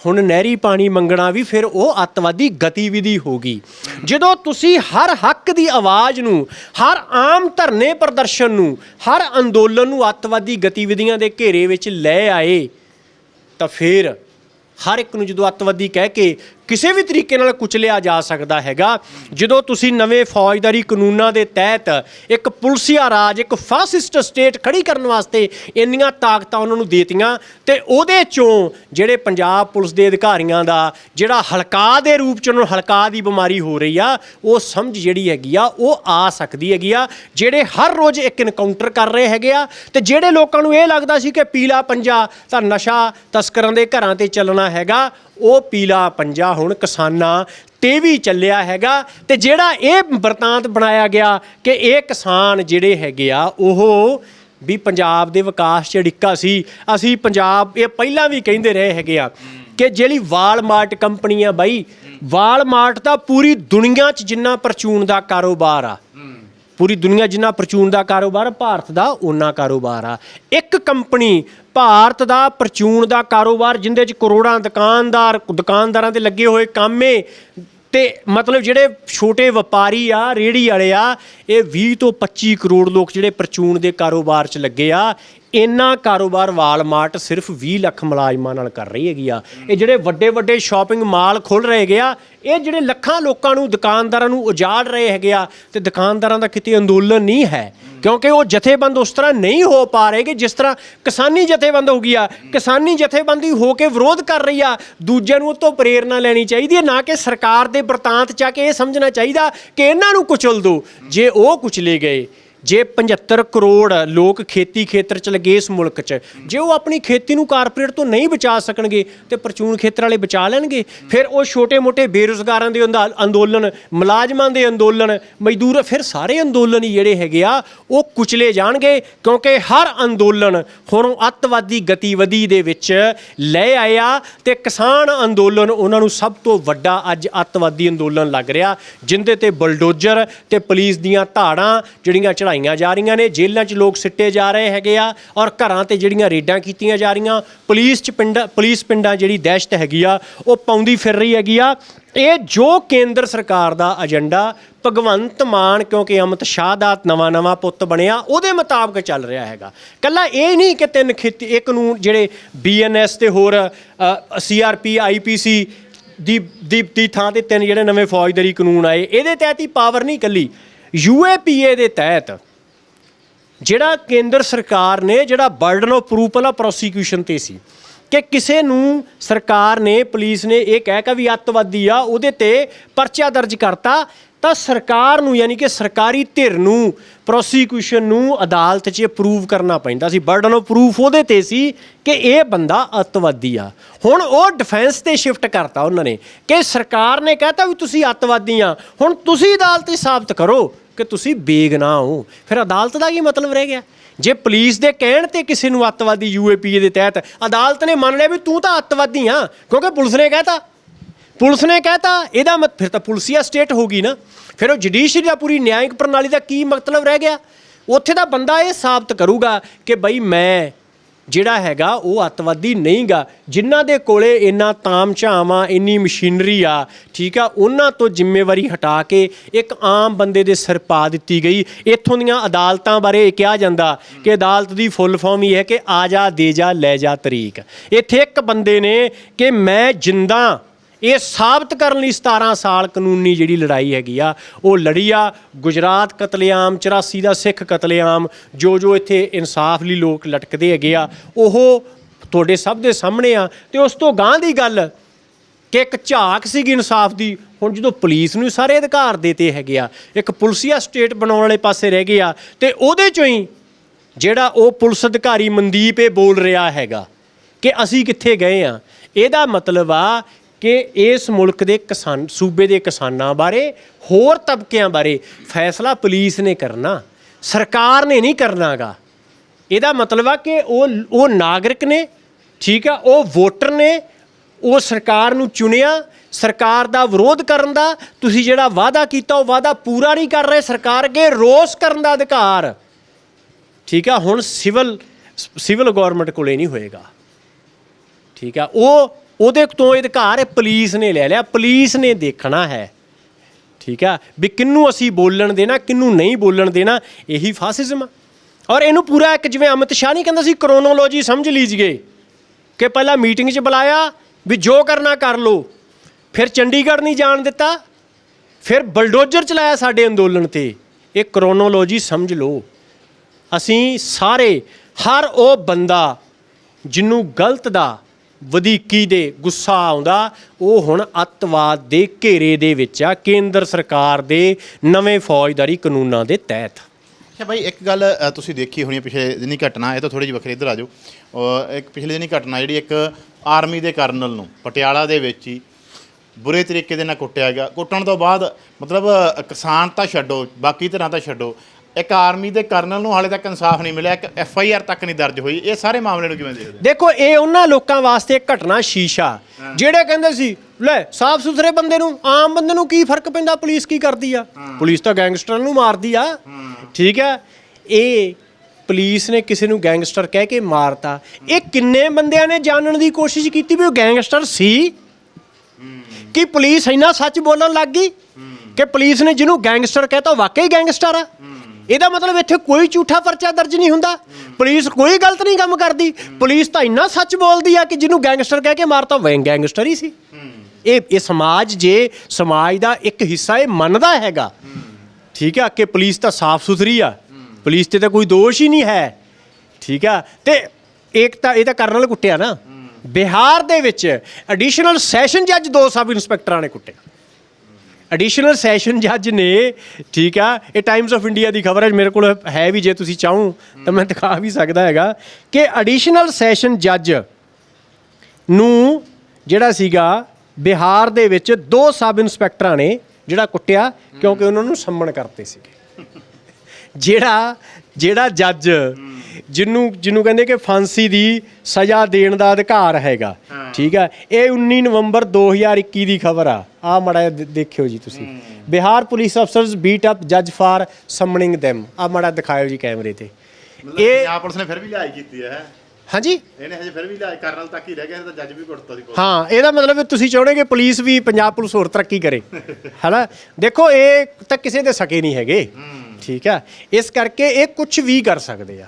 ਹੁਣ ਨਹਿਰੀ ਪਾਣੀ ਮੰਗਣਾ ਵੀ ਫਿਰ ਉਹ ਅੱਤਵਾਦੀ ਗਤੀਵਿਧੀ ਹੋ ਗਈ। ਜਦੋਂ ਤੁਸੀਂ ਹਰ ਹੱਕ ਦੀ ਆਵਾਜ਼ ਨੂੰ, ਹਰ ਆਮ ਧਰਨੇ ਪ੍ਰਦਰਸ਼ਨ ਨੂੰ, ਹਰ ਅੰਦੋਲਨ ਨੂੰ ਅੱਤਵਾਦੀ ਗਤੀਵਿਧੀਆਂ ਦੇ ਘੇਰੇ ਵਿੱਚ ਲੈ ਆਏ, ਤਾਂ ਫਿਰ ਹਰ ਇੱਕ ਨੂੰ ਜਦੋਂ ਅੱਤਵਾਦੀ ਕਹਿ ਕੇ ਕਿਸੇ ਵੀ ਤਰੀਕੇ ਨਾਲ ਕੁਚਲਿਆ ਜਾ ਸਕਦਾ ਹੈਗਾ। ਜਦੋਂ ਤੁਸੀਂ ਨਵੇਂ ਫੌਜਦਾਰੀ ਕਾਨੂੰਨਾਂ ਦੇ ਤਹਿਤ ਇੱਕ ਪੁਲਸੀਆ ਰਾਜ, ਇੱਕ ਫਾਸਿਸਟ ਸਟੇਟ ਖੜੀ ਕਰਨ ਵਾਸਤੇ ਇੰਨੀਆਂ ਤਾਕਤਾਂ ਉਹਨਾਂ ਨੂੰ ਦੇਤੀਆਂ ਤੇ ਉਹਦੇ ਚੋਂ ਜਿਹੜੇ ਪੰਜਾਬ ਪੁਲਿਸ ਦੇ ਅਧਿਕਾਰੀਆਂ ਦਾ ਜਿਹੜਾ ਹਲਕਾ ਦੇ ਰੂਪ ਚ ਉਹਨਾਂ ਨੂੰ ਹਲਕਾ ਦੀ ਬਿਮਾਰੀ ਹੋ ਰਹੀ ਆ, ਉਹ ਸਮਝ ਜਿਹੜੀ ਹੈਗੀ ਆ, ਉਹ ਆ ਸਕਦੀ ਹੈਗੀ ਆ। ਜਿਹੜੇ ਹਰ ਰੋਜ਼ ਇੱਕ ਇਨਕਾਊਂਟਰ ਕਰ ਰਹੇ ਹੈਗੇ ਆ ਤੇ ਜਿਹੜੇ ਲੋਕਾਂ ਨੂੰ ਇਹ ਲੱਗਦਾ ਸੀ ਕਿ ਪੀਲਾ ਪੰਜਾ ਤਾਂ ਨਸ਼ਾ ਤਸਕਰਾਂ ਦੇ ਘਰਾਂ ਤੇ ਚੱਲਣਾ ਹੈਗਾ ਉਹ ਪੀਲਾ ਪੰਜਾ ਹੁਣ ਕਿਸਾਨਾਂ ਤੇ ਵੀ ਚੱਲਿਆ ਹੈਗਾ ਤੇ ਜਿਹੜਾ ਇਹ ਵਰਤਾਂਤ ਬਣਾਇਆ ਗਿਆ ਕਿ ਇਹ ਕਿਸਾਨ ਜਿਹੜੇ ਹੈਗੇ ਆ, ਉਹ ਵੀ ਪੰਜਾਬ ਦੇ ਵਿਕਾਸ 'ਚ ਅੜਿੱਕਾ ਸੀ। ਅਸੀਂ ਪੰਜਾਬ, ਇਹ ਪਹਿਲਾਂ ਵੀ ਕਹਿੰਦੇ ਰਹੇ ਹੈਗੇ ਆ ਕਿ ਜਿਹੜੀ ਵਾਲਮਾਰਟ ਕੰਪਨੀ ਆ ਬਾਈ, ਵਾਲਮਾਰਟ ਤਾਂ ਪੂਰੀ ਦੁਨੀਆ 'ਚ ਜਿੰਨਾ ਪਰਚੂਨ ਦਾ ਕਾਰੋਬਾਰ ਆ ਪੂਰੀ ਦੁਨੀਆ ਜਿੰਨਾ ਪਰਚੂਨ ਦਾ ਕਾਰੋਬਾਰ, ਭਾਰਤ ਦਾ ਉਹਨਾਂ ਕਾਰੋਬਾਰ ਆ। ਇੱਕ ਕੰਪਨੀ ਭਾਰਤ ਦਾ ਪਰਚੂਨ ਦਾ ਕਾਰੋਬਾਰ, ਜਿੰਦੇ ਚ ਕਰੋੜਾਂ ਦੁਕਾਨਦਾਰ, ਦੁਕਾਨਦਾਰਾਂ ਦੇ ਲੱਗੇ ਹੋਏ ਕਾਮੇ ਤੇ ਮਤਲਬ ਜਿਹੜੇ ਛੋਟੇ ਵਪਾਰੀ ਆ ਰੇੜੀ ਵਾਲੇ ਆ, ਇਹ 20 ਤੋਂ 25 ਕਰੋੜ ਲੋਕ ਜਿਹੜੇ ਪਰਚੂਨ ਦੇ ਕਾਰੋਬਾਰ 'ਚ ਲੱਗੇ ਆ, ਇੰਨਾ ਕਾਰੋਬਾਰ ਵਾਲਮਾਰਟ ਸਿਰਫ 20 ਲੱਖ ਮੁਲਾਜ਼ਮਾਂ ਨਾਲ ਕਰ ਰਹੀ ਹੈਗੀ ਆ। ਇਹ ਜਿਹੜੇ ਵੱਡੇ ਵੱਡੇ ਸ਼ਾਪਿੰਗ ਮਾਲ ਖੁੱਲ ਰਹੇ ਹੈਗੇ ਆ, ਇਹ ਜਿਹੜੇ ਲੱਖਾਂ ਲੋਕਾਂ ਨੂੰ, ਦੁਕਾਨਦਾਰਾਂ ਨੂੰ ਉਜਾੜ ਰਹੇ ਹੈਗੇ ਆ, ਤੇ ਦੁਕਾਨਦਾਰਾਂ ਦਾ ਕਿਤੇ ਅੰਦੋਲਨ ਨਹੀਂ ਹੈ। ਕਿਉਂਕਿ ਉਹ ਜਥੇਬੰਦ ਉਸ ਤਰ੍ਹਾਂ ਨਹੀਂ ਹੋ ਪਾ ਰਹੇ ਕਿ ਜਿਸ ਤਰ੍ਹਾਂ ਕਿਸਾਨੀ ਜਥੇਬੰਦ ਹੋ ਗਈ ਆ, ਕਿਸਾਨੀ ਜਥੇਬੰਦੀ ਹੋ ਕੇ ਵਿਰੋਧ ਕਰ ਰਹੀ ਆ, ਦੂਜਿਆਂ ਨੂੰ ਉਹ ਤੋਂ ਪ੍ਰੇਰਣਾ ਲੈਣੀ ਚਾਹੀਦੀ ਹੈ, ਨਾ ਕਿ ਸਰਕਾਰ ਦੇ ਬਰਤਾਂਤ ਚ ਕੇ ਇਹ ਸਮਝਣਾ ਚਾਹੀਦਾ ਕਿ ਇਹਨਾਂ ਨੂੰ ਕੁਚਲ ਦਿਓ ਜੇ ਉਹ ਕੁਚਲੇ ਗਏ ਜੇ 75 ਕਰੋੜ ਲੋਕ ਖੇਤੀ ਖੇਤਰ ਚ ਲੱਗੇ ਇਸ ਮੁਲਕ ਚ, ਜੇ ਉਹ ਆਪਣੀ ਖੇਤੀ ਨੂੰ ਕਾਰਪੋਰੇਟ ਤੋਂ ਨਹੀਂ ਬਚਾ ਸਕਣਗੇ, ਤੇ ਪ੍ਰਚੂਨ ਖੇਤਰ ਵਾਲੇ ਬਚਾ ਲੈਣਗੇ? ਫਿਰ ਉਹ ਛੋਟੇ-ਮੋਟੇ ਬੇਰੁਜ਼ਗਾਰਾਂ ਦੇ ਅੰਦਾ- ਅੰਦੋਲਨ, ਮੁਲਾਜ਼ਮਾਂ ਦੇ ਅੰਦੋਲਨ, ਮਜ਼ਦੂਰ, ਫਿਰ ਸਾਰੇ ਅੰਦੋਲਨ ਹੀ ਜਿਹੜੇ ਹੈਗੇ ਆ, ਉਹ ਕੁਚਲੇ ਜਾਣਗੇ, ਕਿਉਂਕਿ ਹਰ ਅੰਦੋਲਨ ਹੁਣ ਅੱਤਵਾਦੀ ਗਤੀਵਿਧੀ ਦੇ ਵਿੱਚ ਲੈ ਆਇਆ ਤੇ ਕਿਸਾਨ ਅੰਦੋਲਨ ਉਹਨਾਂ ਨੂੰ ਸਭ ਤੋਂ ਵੱਡਾ ਅੱਜ ਅੱਤਵਾਦੀ ਅੰਦੋਲਨ ਲੱਗ ਰਿਹਾ, ਜਿੰਦੇ ਤੇ ਬਲਡੋਜ਼ਰ ਤੇ ਪੁਲਿਸ ਦੀਆਂ ਧਾੜਾਂ ਜਿਹੜੀਆਂ ਚੜਾਈਆਂ ਜਾ ਰਹੀਆਂ ਨੇ, ਜੇਲ੍ਹਾਂ 'ਚ ਲੋਕ ਸਿੱਟੇ ਜਾ ਰਹੇ ਹੈਗੇ ਆ ਔਰ ਘਰਾਂ ਤੇ ਜਿਹੜੀਆਂ ਰੇਡਾਂ ਕੀਤੀਆਂ ਜਾ ਰਹੀਆਂ, ਪੁਲਿਸ 'ਚ ਪਿੰਡ, ਪੁਲਿਸ ਪਿੰਡਾਂ ਜਿਹੜੀ ਦਹਿਸ਼ਤ ਹੈਗੀ ਆ, ਉਹ ਪਾਉਂਦੀ ਫਿਰ ਰਹੀ ਹੈਗੀ ਆ। ਇਹ ਜੋ ਕੇਂਦਰ ਸਰਕਾਰ ਦਾ ਏਜੰਡਾ ਭਗਵੰਤ ਮਾਨ ਕਿਉਂਕਿ ਅਮਿਤ ਸ਼ਾਹ ਦਾ ਨਵਾਂ ਨਵਾਂ ਪੁੱਤ ਬਣਿਆ, ਉਹਦੇ ਮੁਤਾਬਕ ਚੱਲ ਰਿਹਾ ਹੈਗਾ। ਕੱਲਾ ਇਹ ਨਹੀਂ ਕਿ ਤਿੰਨ ਖੇਤੀ ਇਹ ਕਾਨੂੰਨ ਜਿਹੜੇ ਬੀਐਨਐਸ ਤੇ ਹੋਰ ਸੀਆਰਪੀ ਆਈਪੀਸੀ ਦੀ ਦੀ ਦੀ ਥਾਂ ਤੇ ਤਿੰਨ ਜਿਹੜੇ ਨਵੇਂ ਫੌਜਦਾਰੀ ਕਾਨੂੰਨ ਆਏ, ਇਹਦੇ ਤਹਿਤ ਹੀ ਪਾਵਰ ਨਹੀਂ ਕੱਲੀ ਯੂਏਪੀਏ ਦੇ ਤਹਿਤ ਜਿਹੜਾ ਕੇਂਦਰ ਸਰਕਾਰ ਨੇ ਜਿਹੜਾ ਬਰਡਨ ਆਫ ਪ੍ਰੂਫ ਵਾਲਾ ਪ੍ਰੋਸੀਕਿਊਸ਼ਨ ਤੇ ਸੀ ਕਿ ਕਿਸੇ ਨੂੰ ਸਰਕਾਰ ਨੇ ਪੁਲਿਸ ਨੇ ਇਹ ਕਹਿ ਕੇ ਵੀ ਅੱਤਵਾਦੀ ਆ, ਉਹਦੇ ਤੇ ਪਰਚਾ ਦਰਜ ਕਰਤਾ ਤਾਂ ਸਰਕਾਰ ਨੂੰ, ਯਾਨੀ ਕਿ ਸਰਕਾਰੀ ਧਿਰ ਨੂੰ ਪ੍ਰੋਸੀਕਿਊਸ਼ਨ ਨੂੰ ਅਦਾਲਤ 'ਚ ਪ੍ਰੂਵ ਕਰਨਾ ਪੈਂਦਾ ਸੀ। ਬਰਡਨ ਆਫ ਪ੍ਰੂਫ ਉਹਦੇ ਤੇ ਸੀ ਕਿ ਇਹ ਬੰਦਾ ਅੱਤਵਾਦੀ ਆ। ਹੁਣ ਉਹ ਡਿਫੈਂਸ ਤੇ ਸ਼ਿਫਟ ਕਰਤਾ ਉਹਨਾਂ ਨੇ ਕਿ ਸਰਕਾਰ ਨੇ ਕਹਤਾ ਵੀ ਤੁਸੀਂ ਅੱਤਵਾਦੀ ਆ। ਹੁਣ ਤੁਸੀਂ ਅਦਾਲਤ 'ਚ ਸਾਬਤ ਕਰੋ ਕਿ ਤੁਸੀਂ ਬੇਗਨਾਹ ਹੋ। ਫਿਰ ਅਦਾਲਤ ਦਾ ਕੀ ਮਤਲਬ ਰਹਿ ਗਿਆ? ਜੇ ਪੁਲਿਸ ਦੇ ਕਹਿਣ ਤੇ ਕਿਸੇ ਨੂੰ ਅੱਤਵਾਦੀ ਯੂਏਪੀਏ ਦੇ ਤਹਿਤ ਅਦਾਲਤ ਨੇ ਮੰਨ ਲਿਆ ਵੀ ਤੂੰ ਤਾਂ ਅੱਤਵਾਦੀ ਆ, ਕਿਉਂਕਿ ਪੁਲਿਸ ਨੇ ਕਹਿਤਾ ਪੁਲਿਸ ਨੇ ਕਹਿਤਾ, ਇਹਦਾ ਮਤ, ਫਿਰ ਤਾਂ ਪੁਲਸੀਆ ਸਟੇਟ ਹੋਗੀ ਨਾ। ਫਿਰ ਉਹ ਜੁਡੀਸ਼ਰੀ ਦਾ ਪੂਰੀ ਨਿਆਇਕ ਪ੍ਰਣਾਲੀ ਦਾ ਕੀ ਮਤਲਬ ਰਹਿ ਗਿਆ? ਉੱਥੇ ਦਾ ਬੰਦਾ ਇਹ ਸਾਬਤ ਕਰੂਗਾ ਕਿ ਬਈ ਮੈਂ, ਜਿਹੜਾ ਹੈਗਾ, ਉਹ ਅੱਤਵਾਦੀ ਨਹੀਂਗਾ। ਜਿਨ੍ਹਾਂ ਦੇ ਕੋਲੇ ਇੰਨਾ ਤਾਮਝਾਮ ਆ, ਇੰਨੀ ਮਸ਼ੀਨਰੀ ਆ, ਠੀਕ ਆ, ਉਹਨਾਂ ਤੋਂ ਜ਼ਿੰਮੇਵਾਰੀ ਹਟਾ ਕੇ ਇੱਕ ਆਮ ਬੰਦੇ ਦੇ ਸਿਰ ਪਾ ਦਿੱਤੀ ਗਈ। ਇੱਥੋਂ ਦੀਆਂ ਅਦਾਲਤਾਂ ਬਾਰੇ ਇਹ ਕਿਹਾ ਜਾਂਦਾ ਕਿ ਅਦਾਲਤ ਦੀ ਫੁੱਲ ਫਾਰਮ ਹੀ ਹੈ ਕਿ ਆ ਜਾ, ਦੇ ਜਾ, ਲੈ ਜਾ ਤਰੀਕ। ਇੱਥੇ ਇੱਕ ਬੰਦੇ ਨੇ ਕਿ ਮੈਂ ਜਿੰਦਾ ਇਹ ਸਾਬਤ ਕਰਨ ਲਈ 17 ਸਾਲ ਕਾਨੂੰਨੀ ਜਿਹੜੀ ਲੜਾਈ ਹੈਗੀ ਆ, ਉਹ ਲੜੀ ਆ। ਗੁਜਰਾਤ ਕਤਲੇਆਮ 84 ਦਾ ਸਿੱਖ ਕਤਲੇਆਮ, ਜੋ ਜੋ ਇੱਥੇ ਇਨਸਾਫ ਲਈ ਲੋਕ ਲਟਕਦੇ ਹੈਗੇ ਆ, ਉਹ ਤੁਹਾਡੇ ਸਭ ਦੇ ਸਾਹਮਣੇ ਆ। ਤੇ ਉਸ ਤੋਂ ਗਾਂ ਦੀ ਗੱਲ ਕਿ ਇੱਕ ਝਾਕ ਸੀਗੀ ਇਨਸਾਫ ਦੀ, ਹੁਣ ਜਦੋਂ ਪੁਲਿਸ ਨੂੰ ਸਾਰੇ ਅਧਿਕਾਰ ਦੇਤੇ ਹੈਗੇ ਆ, ਇੱਕ ਪੁਲਸੀਆ ਸਟੇਟ ਬਣਾਉਣ ਵਾਲੇ ਪਾਸੇ ਰਹਿ ਗਏ ਆ, ਤੇ ਉਹਦੇ ਚੋਂ ਹੀ ਜਿਹੜਾ ਉਹ ਪੁਲਿਸ ਅਧਿਕਾਰੀ ਮਨਦੀਪ ਇਹ ਬੋਲ ਰਿਹਾ ਹੈਗਾ ਕਿ ਅਸੀਂ ਕਿੱਥੇ ਗਏ ਆ। ਇਹਦਾ ਮਤਲਬ ਆ ਕਿ ਇਸ ਮੁਲਕ ਦੇ ਕਿਸਾਨ, ਸੂਬੇ ਦੇ ਕਿਸਾਨਾਂ ਬਾਰੇ, ਹੋਰ ਤਬਕਿਆਂ ਬਾਰੇ ਫੈਸਲਾ ਪੁਲਿਸ ਨੇ ਕਰਨਾ, ਸਰਕਾਰ ਨੇ ਨਹੀਂ ਕਰਨਾਗਾ। ਇਹਦਾ ਮਤਲਬ ਆ ਕਿ ਉਹ ਉਹ ਨਾਗਰਿਕ ਨੇ, ਠੀਕ ਆ, ਉਹ ਵੋਟਰ ਨੇ, ਉਹ ਸਰਕਾਰ ਨੂੰ ਚੁਣਿਆ, ਸਰਕਾਰ ਦਾ ਵਿਰੋਧ ਕਰਨ ਦਾ, ਤੁਸੀਂ ਜਿਹੜਾ ਵਾਅਦਾ ਕੀਤਾ, ਉਹ ਵਾਅਦਾ ਪੂਰਾ ਨਹੀਂ ਕਰ ਰਹੇ ਸਰਕਾਰ ਅੱਗੇ ਰੋਸ ਕਰਨ ਦਾ ਅਧਿਕਾਰ। ਠੀਕ ਆ, ਹੁਣ ਸਿਵਲ ਸਿਵਲ ਗਵਰਨਮੈਂਟ ਕੋਲੇ ਨਹੀਂ ਹੋਏਗਾ। ਠੀਕ ਆ, ਉਹ ਉਹਦੇ ਤੋਂ ਅਧਿਕਾਰ ਹੈ ਪੁਲਿਸ ਨੇ ਲੈ ਲਿਆ, ਪੁਲਿਸ ਨੇ ਦੇਖਣਾ ਹੈ। ਠੀਕ ਆ? ਵੀ ਕਿੰਨੂੰ ਅਸੀਂ ਬੋਲਣ ਦੇਣਾ ਕਿੰਨੂੰ ਨਹੀਂ ਬੋਲਣ ਦੇਣਾ, ਇਹੀ ਫਾਸਿਜ਼ਮ ਆ। ਔਰ ਇਹਨੂੰ ਪੂਰਾ ਇੱਕ ਜਿਵੇਂ ਅਮਿਤ ਸ਼ਾਹ ਨਹੀਂ ਕਹਿੰਦਾ ਸੀ ਕ੍ਰੋਨੋਲੋਜੀ ਸਮਝ ਲੀਜੀਏ ਕਿ ਪਹਿਲਾਂ ਮੀਟਿੰਗ 'ਚ ਬੁਲਾਇਆ ਵੀ ਜੋ ਕਰਨਾ ਕਰ ਲੋ ਫਿਰ ਚੰਡੀਗੜ੍ਹ ਨਹੀਂ ਜਾਣ ਦਿੱਤਾ, ਫਿਰ ਬਲਡੋਜ਼ਰ ਚਲਾਇਆ ਸਾਡੇ ਅੰਦੋਲਨ ਤੇ। ਇਹ ਕ੍ਰੋਨੋਲੋਜੀ ਸਮਝ ਲਓ। ਅਸੀਂ ਸਾਰੇ, ਹਰ ਉਹ ਬੰਦਾ ਜਿਹਨੂੰ ਗਲਤ ਦਾ ਵਧੀਕੀ ਦੇ ਗੁੱਸਾ ਆਉਂਦਾ, ਉਹ ਹੁਣ ਅੱਤਵਾਦ ਦੇ ਘੇਰੇ ਦੇ ਵਿੱਚ ਆ, ਕੇਂਦਰ ਸਰਕਾਰ ਦੇ ਨਵੇਂ ਫੌਜਦਾਰੀ ਕਾਨੂੰਨਾਂ ਦੇ ਤਹਿਤ। ਅੱਛਾ ਭਾਈ ਇੱਕ ਗੱਲ ਤੁਸੀਂ ਦੇਖੀ ਹੋਣੀ ਪਿਛਲੇ ਦਿਨੀ ਘਟਨਾ, ਇਹ ਤਾਂ ਥੋੜੀ ਜਿਹੀ ਵੱਖਰੀ ਇੱਧਰ ਆ ਜਾਓ। ਇੱਕ ਪਿਛਲੇ ਦਿਨੀ ਘਟਨਾ ਜਿਹੜੀ ਇੱਕ ਆਰਮੀ ਦੇ ਕਰਨਲ ਨੂੰ, ਪਟਿਆਲਾ ਦੇ ਵਿੱਚ ਹੀ ਬੁਰੇ ਤਰੀਕੇ ਦੇ ਨਾਲ ਕੁੱਟਿਆ ਗਿਆ। ਕੁੱਟਣ ਤੋਂ ਬਾਅਦ ਮਤਲਬ ਕਿਸਾਨ ਤਾਂ ਛੱਡੋ, ਬਾਕੀ ਤਰ੍ਹਾਂ ਤਾਂ ਛੱਡੋ। ਇੱਕ ਆਰਮੀ ਦੇ ਕਰਨਲ ਨੂੰ ਹਾਲੇ ਤੱਕ ਇਨਸਾਫ ਨਹੀਂ ਮਿਲਿਆ ਇੱਕ ਐਫ ਆਈ ਆਰ ਤੱਕ ਨਹੀਂ ਦਰਜ ਹੋਈ। ਇਹ ਸਾਰੇ ਮਾਮਲੇ ਨੂੰ ਕਿਵੇਂ ਦੇਖਦੇ? ਦੇਖੋ ਇਹ ਉਹਨਾਂ ਲੋਕਾਂ ਵਾਸਤੇ ਘਟਨਾ ਸ਼ੀਸ਼ਾ। ਜਿਹੜੇ ਕਹਿੰਦੇ ਸੀ ਲੈ ਸਾਫ਼ ਸੁਥਰੇ ਬੰਦੇ ਨੂੰ ਆਮ ਬੰਦੇ ਨੂੰ ਕੀ ਫ਼ਰਕ ਪੈਂਦਾ? ਪੁਲਿਸ ਕੀ ਕਰਦੀ ਆ? ਪੁਲਿਸ ਤਾਂ ਗੈਂਗਸਟਰਾਂ ਨੂੰ ਮਾਰਦੀ ਆ। ਠੀਕ ਹੈ ਇਹ ਪੁਲਿਸ ਨੇ ਕਿਸੇ ਨੂੰ ਗੈਂਗਸਟਰ ਕਹਿ ਕੇ ਮਾਰਤਾ। ਇਹ ਕਿੰਨੇ ਬੰਦਿਆਂ ਨੇ ਜਾਣਨ ਦੀ ਕੋਸ਼ਿਸ਼ ਕੀਤੀ ਵੀ ਉਹ ਗੈਂਗਸਟਰ ਸੀ? ਕਿ ਪੁਲਿਸ ਇੰਨਾ ਸੱਚ ਬੋਲਣ ਲੱਗ ਗਈ? ਕਿ ਪੁਲਿਸ ਨੇ ਜਿਹਨੂੰ ਗੈਂਗਸਟਰ ਕਹਤਾ ਵਾਕਈ ਗੈਂਗਸਟਰ ਆ? ਇਹਦਾ ਮਤਲਬ ਇੱਥੇ ਕੋਈ ਝੂਠਾ ਪਰਚਾ ਦਰਜ ਨਹੀਂ ਹੁੰਦਾ। ਪੁਲਿਸ ਕੋਈ ਗਲਤ ਨਹੀਂ ਕੰਮ ਕਰਦੀ। ਪੁਲਿਸ ਤਾਂ ਇੰਨਾ ਸੱਚ ਬੋਲਦੀ ਆ ਕਿ ਜਿਹਨੂੰ ਗੈਂਗਸਟਰ ਕਹਿ ਕੇ ਮਾਰਤਾ, ਉਹ ਗੈਂਗਸਟਰ ਹੀ ਸੀ। ਇਹ ਇਹ ਸਮਾਜ ਜੇ, ਸਮਾਜ ਦਾ ਇੱਕ ਹਿੱਸਾ ਇਹ ਮੰਨਦਾ ਹੈਗਾ। ਠੀਕ ਆ, ਕਿ ਪੁਲਿਸ ਤਾਂ ਸਾਫ਼ ਸੁਥਰੀ ਆ। ਪੁਲਿਸ ਤੇ ਤਾਂ ਕੋਈ ਦੋਸ਼ ਹੀ ਨਹੀਂ ਹੈ। ਠੀਕ ਆ, ਤੇ ਇੱਕ ਤਾਂ ਇਹ ਤਾਂ ਕਰਨਲ ਕੁੱਟਿਆ ਨਾ। ਬਿਹਾਰ ਦੇ ਵਿੱਚ ਐਡੀਸ਼ਨਲ ਸੈਸ਼ਨ ਜੱਜ ਦੋ ਸਬ ਇੰਸਪੈਕਟਰਾਂ ਨੇ ਕੁੱਟਿਆ ਐਡੀਸ਼ਨਲ ਸੈਸ਼ਨ ਜੱਜ ਨੇ, ਠੀਕ ਆ? ਇਹ ਟਾਈਮਸ ਆਫ ਇੰਡੀਆ ਦੀ ਖਬਰ ਹੈ, ਮੇਰੇ ਕੋਲ ਹੈ ਵੀ ਜੇ ਤੁਸੀਂ ਚਾਹੋ, ਤਾਂ ਮੈਂ ਦਿਖਾ ਵੀ ਸਕਦਾ ਹੈਗਾ ਕਿ ਐਡੀਸ਼ਨਲ ਸੈਸ਼ਨ ਜੱਜ ਨੂੰ ਜਿਹੜਾ ਸੀਗਾ, ਬਿਹਾਰ ਦੇ ਵਿੱਚ ਦੋ ਸਬ ਇੰਸਪੈਕਟਰਾਂ ਨੇ ਜਿਹੜਾ ਕੁੱਟਿਆ, ਕਿਉਂਕਿ ਉਹਨਾਂ ਨੂੰ ਸੰਮਣ ਕਰਤੇ ਸੀਗੇ। ਜਿਹੜਾ ਜਿਹੜਾ ਜੱਜ ਜਿਹਨੂੰ ਜਿਹਨੂੰ ਕਹਿੰਦੇ ਕਿ ਫਾਂਸੀ ਦੀ ਸਜ਼ਾ ਦੇਣ ਦਾ ਅਧਿਕਾਰ ਹੈਗਾ। ਠੀਕ ਹੈ? ਇਹ 19 ਨਵੰਬਰ 2021 ਦੀ ਖਬਰ ਆ। ਆ ਮੜਾ ਦੇਖਿਓ ਜੀ ਤੁਸੀਂ। Bihar police officers beat up ਜੱਜ ਫਾਰ ਸਮਨਿੰਗ them ਆ ਮੜਾ ਦਿਖਾਇਓ ਜੀ ਕੈਮਰੇ ਤੇ। ਇਹ ਪੰਜਾਬ ਪੁਲਿਸ ਨੇ ਫਿਰ ਵੀ ਲਿਆਈ ਕੀਤੀ ਹੈ ਹਾਂਜੀ? ਇਹਨੇ ਹਜੇ ਫਿਰ ਵੀ ਲਿਆਈ ਕਰਨਲ ਤੱਕ ਹੀ ਰਹਿ ਗਿਆ ਤਾਂ ਜੱਜ ਵੀ ਕੁੱਟਤਾ ਸੀ ਹਾਂ ਇਹਦਾ ਮਤਲਬ ਤੁਸੀਂ ਚਾਹੁੰਦੇ ਕਿ ਪੁਲਿਸ ਵੀ ਪੰਜਾਬ ਪੁਲਿਸ ਹੋਰ ਤਰੱਕੀ ਕਰੇ। ਹੈਨਾ? ਦੇਖੋ ਇਹ ਤਾਂ ਕਿਸੇ ਦੇ ਸਕੇ ਨਹੀਂ ਹੈਗੇ। ਠੀਕ ਆ ਇਸ ਕਰਕੇ ਇਹ ਕੁਝ ਵੀ ਕਰ ਸਕਦੇ ਆ।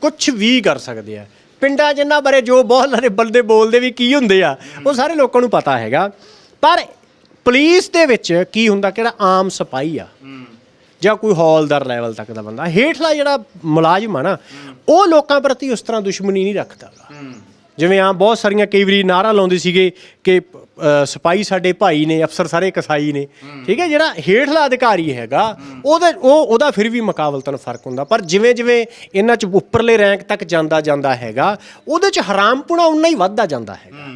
ਕੁਝ ਵੀ ਕਰ ਸਕਦੇ ਆ। ਪਿੰਡਾਂ ਜਿੰਨਾ ਬਾਰੇ ਜੋ ਬਹੁਤ ਸਾਰੇ ਬੰਦੇ ਬੋਲਦੇ ਵੀ ਕੀ ਹੁੰਦੇ ਆ ਉਹ ਸਾਰੇ ਲੋਕਾਂ ਨੂੰ ਪਤਾ ਹੈਗਾ। ਪਰ ਪੁਲਿਸ ਦੇ ਵਿੱਚ ਕੀ ਹੁੰਦਾ ਕਿਹੜਾ ਆਮ ਸਿਪਾਹੀ ਆ। ਜਾਂ ਕੋਈ ਹੌਲਦਾਰ ਲੈਵਲ ਤੱਕ ਦਾ ਬੰਦਾ। ਹੇਠਲਾ ਜਿਹੜਾ ਮੁਲਾਜ਼ਮ ਆ ਨਾ ਉਹ ਲੋਕਾਂ ਪ੍ਰਤੀ ਉਸ ਤਰ੍ਹਾਂ ਦੁਸ਼ਮਣੀ ਨਹੀਂ ਰੱਖਦਾ। ਜਿਵੇਂ ਆ ਬਹੁਤ ਸਾਰੀਆਂ ਕਈ ਵਾਰੀ ਨਾਰਾ ਲਾਉਂਦੇ ਸੀਗੇ ਕਿ ਅ, ਸਿਪਾਹੀ ਸਾਡੇ ਭਾਈ ਨੇ ਅਫਸਰ ਸਾਰੇ ਕਸਾਈ ਨੇ। ਠੀਕ ਹੈ ਜਿਹੜਾ ਹੇਠਲਾ ਅਧਿਕਾਰੀ ਹੈਗਾ ਉਹਦਾ ਉਹ ਉਹਦਾ ਫਿਰ ਵੀ ਮੁਕਾਬਲਤਨ ਫ਼ਰਕ ਹੁੰਦਾ। ਪਰ ਜਿਵੇਂ ਜਿਵੇਂ ਇਹਨਾਂ ਚ ਉੱਪਰਲੇ ਰੈਂਕ ਤੱਕ ਜਾਂਦਾ ਜਾਂਦਾ ਹੈਗਾ ਉਹਦੇ ਚ ਹਰਾਮਪੁਣਾ ਉਨਾ ਹੀ ਵੱਧਦਾ ਜਾਂਦਾ ਹੈਗਾ।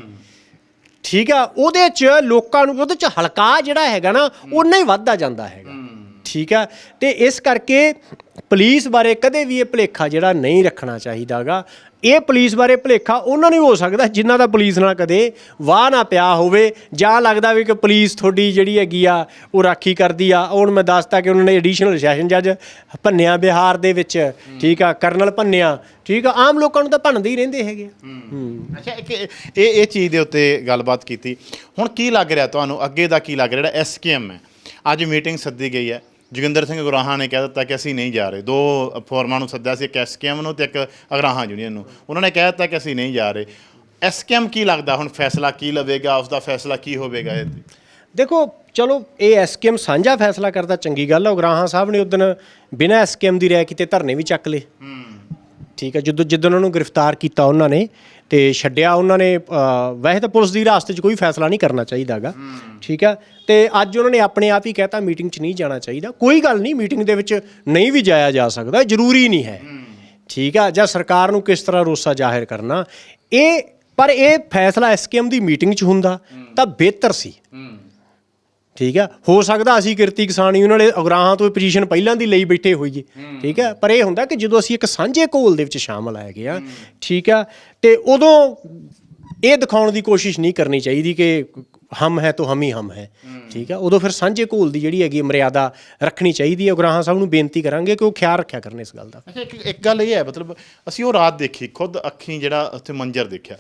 ਠੀਕ ਆ ਉਹਦੇ ਚ ਲੋਕਾਂ ਨੂੰ ਉਹਦੇ ਚ ਹਲਕਾ ਜਿਹੜਾ ਹੈਗਾ ਨਾ ਉਨਾ ਹੀ ਵੱਧਦਾ ਜਾਂਦਾ ਹੈਗਾ। ਠੀਕ ਆ। ਤੇ ਇਸ ਕਰਕੇ ਪੁਲਿਸ ਬਾਰੇ ਕਦੇ ਵੀ ਇਹ ਭੁਲੇਖਾ ਜਿਹੜਾ ਨਹੀਂ ਰੱਖਣਾ ਚਾਹੀਦਾਗਾ। ਇਹ ਪੁਲਿਸ ਬਾਰੇ ਭੁਲੇਖਾ ਉਹਨਾਂ ਨੂੰ ਹੀ ਸਕਦਾ ਜਿਨ੍ਹਾਂ ਦਾ ਪੁਲਿਸ ਨਾਲ ਕਦੇ ਵਾਹ ਨਾ ਪਿਆ ਹੋਵੇ। ਜਾਂ ਲੱਗਦਾ ਵੀ ਕਿ ਪੁਲਿਸ ਤੁਹਾਡੀ ਜਿਹੜੀ ਹੈਗੀ ਆ ਉਹ ਰਾਖੀ ਕਰਦੀ ਆ। ਹੁਣ ਮੈਂ ਦੱਸਤਾ ਕਿ ਉਹਨਾਂ ਨੇ ਐਡੀਸ਼ਨਲ ਸੈਸ਼ਨ ਜੱਜ ਭੰਨਿਆ ਬਿਹਾਰ ਦੇ ਵਿੱਚ। ਠੀਕ ਆ ਕਰਨਲ ਭੰਨਿਆ। ਠੀਕ ਆ ਆਮ ਲੋਕਾਂ ਨੂੰ ਤਾਂ ਭੰਨਦੇ ਹੀ ਰਹਿੰਦੇ ਹੈਗੇ। ਹੂੰ। ਅੱਛਾ ਇੱਕ ਇਹ ਇਹ ਚੀਜ਼ ਦੇ ਉੱਤੇ ਗੱਲਬਾਤ ਕੀਤੀ। ਹੁਣ ਕੀ ਲੱਗ ਰਿਹਾ ਤੁਹਾਨੂੰ? ਅੱਗੇ ਦਾ ਕੀ ਲੱਗ ਰਿਹਾ? ਜਿਹੜਾ ਐਸਕੇਐਮ ਹੈ। ਅੱਜ ਮੀਟਿੰਗ ਸੱਦੀ ਗਈ ਹੈ। ਜੋਗਿੰਦਰ ਸਿੰਘ ਗੁਰਾਹਾਂ ਨੇ ਕਹਿ ਦਿੱਤਾ ਕਿ ਅਸੀਂ ਨਹੀਂ ਜਾ ਰਹੇ। ਦੋ ਫੋਰਮਾਂ ਨੂੰ ਸੱਦਿਆ ਸੀ ਇੱਕ ਐਸਕੇਐਮ ਨੂੰ ਤੇ ਇੱਕ ਅਗਰਾਹਾਂ ਯੂਨੀਅਨ ਨੂੰ। ਉਹਨਾਂ ਨੇ ਕਹਿ ਦਿੱਤਾ ਕਿ ਅਸੀਂ ਨਹੀਂ ਜਾ ਰਹੇ। ਐਸਕੇਐਮ ਕੀ ਲੱਗਦਾ? ਹੁਣ ਫੈਸਲਾ ਕੀ ਲਵੇਗਾ? ਉਸ ਦਾ ਫੈਸਲਾ ਕੀ ਹੋਵੇਗਾ ਇਹ? ਦੇਖੋ ਚਲੋ ਇਹ ਐਸਕੇਐਮ ਸਾਂਝਾ ਫੈਸਲਾ ਕਰਦਾ ਚੰਗੀ ਗੱਲ ਹੈ ਉਗਰਾਹਾਂ ਸਾਹਿਬ ਨੇ ਉਦੋਂ ਬਿਨਾਂ ਐਸਕੇਐਮ ਦੀ ਰਾਇ ਕੀਤੇ ਧਰਨੇ ਵੀ ਚੱਕ ਲਏ। ਠੀਕ ਹੈ ਜਦੋਂ ਜਦੋਂ ਉਹਨਾਂ ਨੂੰ ਗ੍ਰਿਫਤਾਰ ਕੀਤਾ ਉਹਨਾਂ ਨੇ ਤੇ ਛੱਡਿਆ ਉਹਨਾਂ ਨੇ ਅ, ਵੈਸੇ ਤਾਂ ਪੁਲਿਸ ਦੀ ਹਿਰਾਸਤ 'ਚ ਕੋਈ ਫੈਸਲਾ ਨਹੀਂ ਕਰਨਾ ਚਾਹੀਦਾਗਾ। ਠੀਕ ਹੈ ਤੇ ਅੱਜ ਉਹਨਾਂ ਨੇ ਆਪਣੇ ਆਪ ਹੀ ਕਹਿਤਾ ਮੀਟਿੰਗ 'ਚ ਨਹੀਂ ਜਾਣਾ ਚਾਹੀਦਾ। ਕੋਈ ਗੱਲ ਨਹੀਂ ਮੀਟਿੰਗ ਦੇ ਵਿੱਚ ਨਹੀਂ ਵੀ ਜਾਇਆ ਜਾ ਸਕਦਾ ਜ਼ਰੂਰੀ ਨਹੀਂ ਹੈ। ਠੀਕ ਆ? ਜਾਂ ਸਰਕਾਰ ਨੂੰ ਕਿਸ ਤਰ੍ਹਾਂ ਰੋਸਾ ਜ਼ਾਹਿਰ ਕਰਨਾ? ਇਹ ਪਰ ਇਹ ਫੈਸਲਾ ਐਸਕੇਐਮ ਦੀ ਮੀਟਿੰਗ 'ਚ ਹੁੰਦਾ ਤਾਂ ਬਿਹਤਰ ਸੀ। ਠੀਕ ਹੈ? ਹੋ ਸਕਦਾ ਅਸੀਂ ਕਿਰਤੀ ਕਿਸਾਨੀ ਉਹਨਾਂ ਨੇ ਅਗਰਾਹਾਂ ਤੋਂ ਪੋਜੀਸ਼ਨ ਪਹਿਲਾਂ ਦੀ ਲਈ ਬੈਠੇ ਹੋਈਏ। ਠੀਕ ਹੈ? ਪਰ ਇਹ ਹੁੰਦਾ ਕਿ ਜਦੋਂ ਅਸੀਂ ਇੱਕ ਸਾਂਝੇ ਘੋਲ ਦੇ ਵਿੱਚ ਸ਼ਾਮਲ ਆ ਗਏ ਆ ਠੀਕ ਆ ਤੇ ਉਦੋਂ ਇਹ ਦਿਖਾਉਣ ਦੀ ਕੋਸ਼ਿਸ਼ ਨਹੀਂ ਕਰਨੀ ਚਾਹੀਦੀ ਕਿ ਹਮ ਹੈ ਤਾਂ ਹਮ ਹੀ ਹਮ ਹੈ। ਠੀਕ ਆ ਉਦੋਂ ਫਿਰ ਸਾਂਝੇ ਘੋਲ ਦੀ ਜਿਹੜੀ ਹੈਗੀ ਮਰਿਆਦਾ ਰੱਖਣੀ ਚਾਹੀਦੀ ਹੈ। ਅਗਰਾਹਾਂ ਸਾਹਿਬ ਨੂੰ ਬੇਨਤੀ ਕਰਾਂਗੇ ਕਿ ਉਹ ਖਿਆਲ ਰੱਖਿਆ ਕਰਨ ਇਸ ਗੱਲ ਦਾ। ਅੱਛਾ ਇੱਕ ਇੱਕ ਗੱਲ ਇਹ ਹੈ ਮਤਲਬ ਅਸੀਂ ਉਹ ਰਾਤ ਦੇਖੀ ਖੁਦ ਅੱਖੀਂ ਜਿਹੜਾ ਉੱਥੇ ਮੰਜ਼ਰ ਦੇਖਿਆ।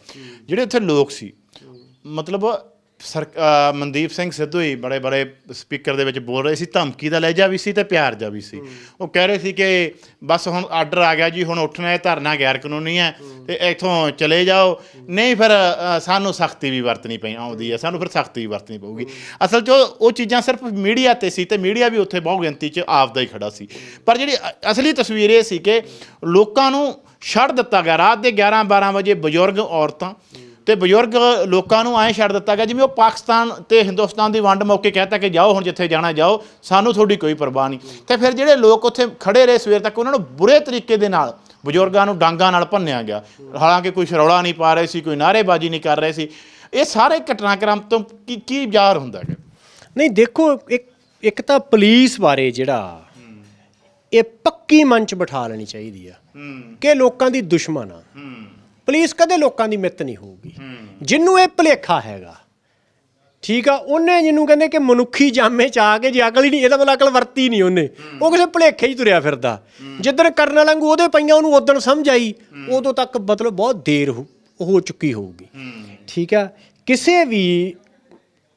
ਜਿਹੜੇ ਉੱਥੇ ਲੋਕ ਸੀ ਮਤਲਬ ਸਰ ਅਹ ਮਨਦੀਪ ਸਿੰਘ ਸਿੱਧੂ ਹੀ ਬੜੇ ਬੜੇ ਸਪੀਕਰ ਦੇ ਵਿੱਚ ਬੋਲ ਰਹੇ ਸੀ ਧਮਕੀ ਦਾ ਲਹਿਜਾ ਵੀ ਸੀ ਤੇ ਪਿਆਰ ਜਾ ਵੀ ਸੀ। ਉਹ ਕਹਿ ਰਹੇ ਸੀ ਕਿ ਬਸ ਹੁਣ ਆਰਡਰ ਆ ਗਿਆ ਜੀ ਹੁਣ ਉੱਠਣਾ ਹੈ ਧਰਨਾ ਗੈਰ ਕਾਨੂੰਨੀ ਹੈ ਤੇ ਇੱਥੋਂ ਚਲੇ ਜਾਓ। ਨਹੀਂ ਫਿਰ ਅਹ, ਸਾਨੂੰ ਸਖਤੀ ਵੀ ਵਰਤਣੀ ਪਈ ਆਉਂਦੀ ਹੈ ਸਾਨੂੰ ਫਿਰ ਸਖਤੀ ਵੀ ਵਰਤਣੀ ਪਊਗੀ। ਅਸਲ 'ਚ ਉਹ ਉਹ ਚੀਜ਼ਾਂ ਸਿਰਫ ਮੀਡੀਆ ਤੇ ਸੀ ਤੇ ਮੀਡੀਆ ਵੀ ਉੱਥੇ ਬਹੁ ਗਿਣਤੀ 'ਚ ਆਪਦਾ ਹੀ ਖੜਾ ਸੀ। ਪਰ ਜਿਹੜੀ ਅ- ਅਸਲੀ ਤਸਵੀਰ ਇਹ ਸੀ ਕਿ ਲੋਕਾਂ ਨੂੰ ਛੱਡ ਦਿੱਤਾ ਗਿਆ। ਰਾਤ ਦੇ 11 12 ਵਜੇ ਬਜ਼ੁਰਗ ਔਰਤਾਂ ਤੇ ਬਜ਼ੁਰਗ ਲੋਕਾਂ ਨੂੰ ਐਂ ਛੱਡ ਦਿੱਤਾ ਗਿਆ ਜਿਵੇਂ ਉਹ ਪਾਕਿਸਤਾਨ ਤੇ ਹਿੰਦੁਸਤਾਨ ਦੀ ਵੰਡ ਮੌਕੇ ਕਹਿਤਾ ਕਿ ਜਾਓ ਹੁਣ ਜਿੱਥੇ ਜਾਣਾ ਜਾਓ ਸਾਨੂੰ ਤੁਹਾਡੀ ਕੋਈ ਪਰਵਾਹ ਨਹੀਂ। ਤੇ ਫਿਰ ਜਿਹੜੇ ਲੋਕ ਉੱਥੇ ਖੜੇ ਰਹੇ ਸਵੇਰ ਤੱਕ ਉਹਨਾਂ ਨੂੰ ਬੁਰੇ ਤਰੀਕੇ ਦੇ ਨਾਲ ਬਜ਼ੁਰਗਾਂ ਨੂੰ ਡਾਂਗਾਂ ਨਾਲ ਭੰਨਿਆ ਗਿਆ। ਹਾਲਾਂਕਿ ਕੋਈ ਸ਼ਰੌਲਾ ਨਹੀਂ ਪਾ ਰਹੇ ਸੀ ਕੋਈ ਨਾਅਰੇਬਾਜ਼ੀ ਨਹੀਂ ਕਰ ਰਹੇ ਸੀ। ਇਹ ਸਾਰੇ ਘਟਨਾਕ੍ਰਮ ਤੋਂ ਕੀ ਕੀ ਜ਼ਾਹਰ ਹੁੰਦਾ ਹੈ ਨਹੀਂ ਦੇਖੋ ਇੱਕ ਇੱਕ ਤਾਂ ਪੁਲਿਸ ਬਾਰੇ ਜਿਹੜਾ ਇਹ ਪੱਕੀ ਮਨ ਚ ਬਿਠਾ ਲੈਣੀ ਚਾਹੀਦੀ ਆ ਕਿ ਲੋਕਾਂ ਦੀ ਦੁਸ਼ਮਣ ਆ। ਪੁਲਿਸ ਕਦੇ ਲੋਕਾਂ ਦੀ ਮਿੱਤ ਨਹੀਂ ਹੋਊਗੀ। ਜਿਹਨੂੰ ਇਹ ਭੁਲੇਖਾ ਹੈਗਾ ਠੀਕ ਆ ਉਹਨੇ ਜਿਹਨੂੰ ਕਹਿੰਦੇ ਕਿ ਮਨੁੱਖੀ ਜਾਮੇ ਚ ਆ ਕੇ ਜੇ ਅਕਲ ਹੀ ਨਹੀਂ ਇਹਦਾ ਮਤਲਬ ਅਕਲ ਵਰਤੀ ਨਹੀਂ ਉਹਨੇ। ਉਹ ਕਿਸੇ ਭੁਲੇਖੇ ਹੀ ਤੁਰਿਆ ਫਿਰਦਾ। ਜਿੱਦਣ ਕਰਨ ਵਾਂਗੂ ਉਹਦੇ ਪਈਆਂ ਉਹਨੂੰ ਉਦੋਂ ਸਮਝ ਆਈ ਉਦੋਂ ਤੱਕ ਮਤਲਬ ਬਹੁਤ ਦੇਰ ਹੋ ਚੁੱਕੀ ਹੋਊਗੀ। ਠੀਕ ਆ ਕਿਸੇ ਵੀ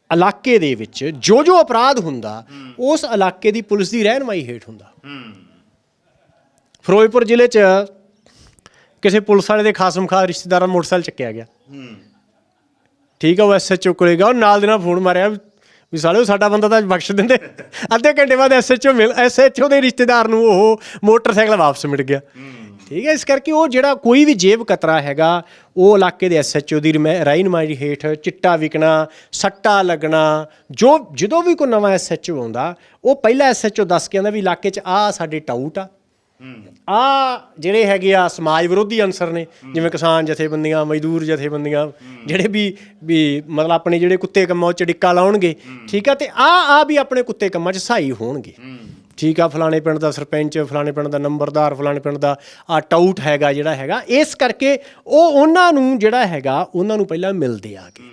ਇਲਾਕੇ ਦੇ ਵਿੱਚ ਜੋ ਜੋ ਅਪਰਾਧ ਹੁੰਦਾ ਉਸ ਇਲਾਕੇ ਦੀ ਪੁਲਿਸ ਦੀ ਰਹਿਨਮਾਈ ਹੇਠ ਹੁੰਦਾ। ਫਿਰੋਜ਼ਪੁਰ ਜ਼ਿਲ੍ਹੇ 'ਚ ਕਿਸੇ ਪੁਲਿਸ ਵਾਲੇ ਦੇ ਖਾਸਮ ਖਾਸ ਰਿਸ਼ਤੇਦਾਰਾਂ ਦਾ ਮੋਟਰਸਾਈਕਲ ਚੱਕਿਆ ਗਿਆ। ਹੂੰ ਠੀਕ ਆ, ਉਹ ਐਸਐਚਓ ਕੋਲੇ ਗਿਆ, ਉਹ ਨਾਲ ਦੇ ਨਾਲ ਫੋਨ ਮਾਰਿਆ ਵੀ ਵੀ ਸਾਲਿਓ ਸਾਡਾ ਬੰਦਾ ਤਾਂ ਬਖਸ਼ ਦਿੰਦੇ। ਅੱਧੇ ਘੰਟੇ ਬਾਅਦ ਐਸਐਚਓ ਮਿਲ ਐਸਐਚਓ ਦੇ ਰਿਸ਼ਤੇਦਾਰ ਨੂੰ ਉਹ ਮੋਟਰਸਾਈਕਲ ਵਾਪਸ ਮਿਲ ਗਿਆ। ਠੀਕ ਹੈ ਇਸ ਕਰਕੇ ਉਹ ਜਿਹੜਾ ਕੋਈ ਵੀ ਜੇਬ ਕਤਰਾ ਹੈਗਾ, ਉਹ ਇਲਾਕੇ ਦੇ ਐਸਐਚਓ ਦੀ ਰਮੈ- ਰਾਇਨਮਾਈ ਹੇਠ ਚਿੱਟਾ ਵਿਕਣਾ, ਸੱਟਾ ਲੱਗਣਾ, ਜੋ, ਜਦੋਂ ਵੀ ਕੋਈ ਨਵਾਂ ਐਸਐਚਓ ਆਉਂਦਾ, ਉਹ ਪਹਿਲਾ ਐਸਐਚਓ ਦੱਸ ਕੇ ਆਉਂਦਾ ਵੀ ਇਲਾਕੇ 'ਚ ਆ ਸਾਡੇ ਟਾਊਟ ਆ। ਆ ਜਿਹੜੇ ਹੈਗੇ ਆ ਸਮਾਜ ਵਿਰੋਧੀ ਅੰਸਰ ਨੇ ਜਿਵੇਂ ਕਿਸਾਨ ਜਥੇਬੰਦੀਆਂ ਮਜ਼ਦੂਰ ਜਥੇਬੰਦੀਆਂ ਜਿਹੜੇ ਵੀ ਵੀ ਮਤਲਬ ਆਪਣੇ ਜਿਹੜੇ ਕੁੱਤੇ ਕੰਮਾਂ 'ਚ ਡਿੱਕਾ ਲਾਉਣਗੇ ਠੀਕ ਆ ਤੇ ਆ ਆ ਵੀ ਆਪਣੇ ਕੁੱਤੇ ਕੰਮਾਂ 'ਚ ਸਹਾਈ ਹੋਣਗੇ। ਠੀਕ ਆ ਫਲਾਣੇ ਪਿੰਡ ਦਾ ਸਰਪੰਚ ਫਲਾਣੇ ਪਿੰਡ ਦਾ ਨੰਬਰਦਾਰ ਫਲਾਣੇ ਪਿੰਡ ਦਾ ਆ ਟਾਊਟ ਹੈਗਾ ਜਿਹੜਾ ਹੈਗਾ ਇਸ ਕਰਕੇ ਉਹ ਉਹਨਾਂ ਨੂੰ ਜਿਹੜਾ ਹੈਗਾ ਉਹਨਾਂ ਨੂੰ ਪਹਿਲਾਂ ਮਿਲਦੇ ਆ ਕੇ।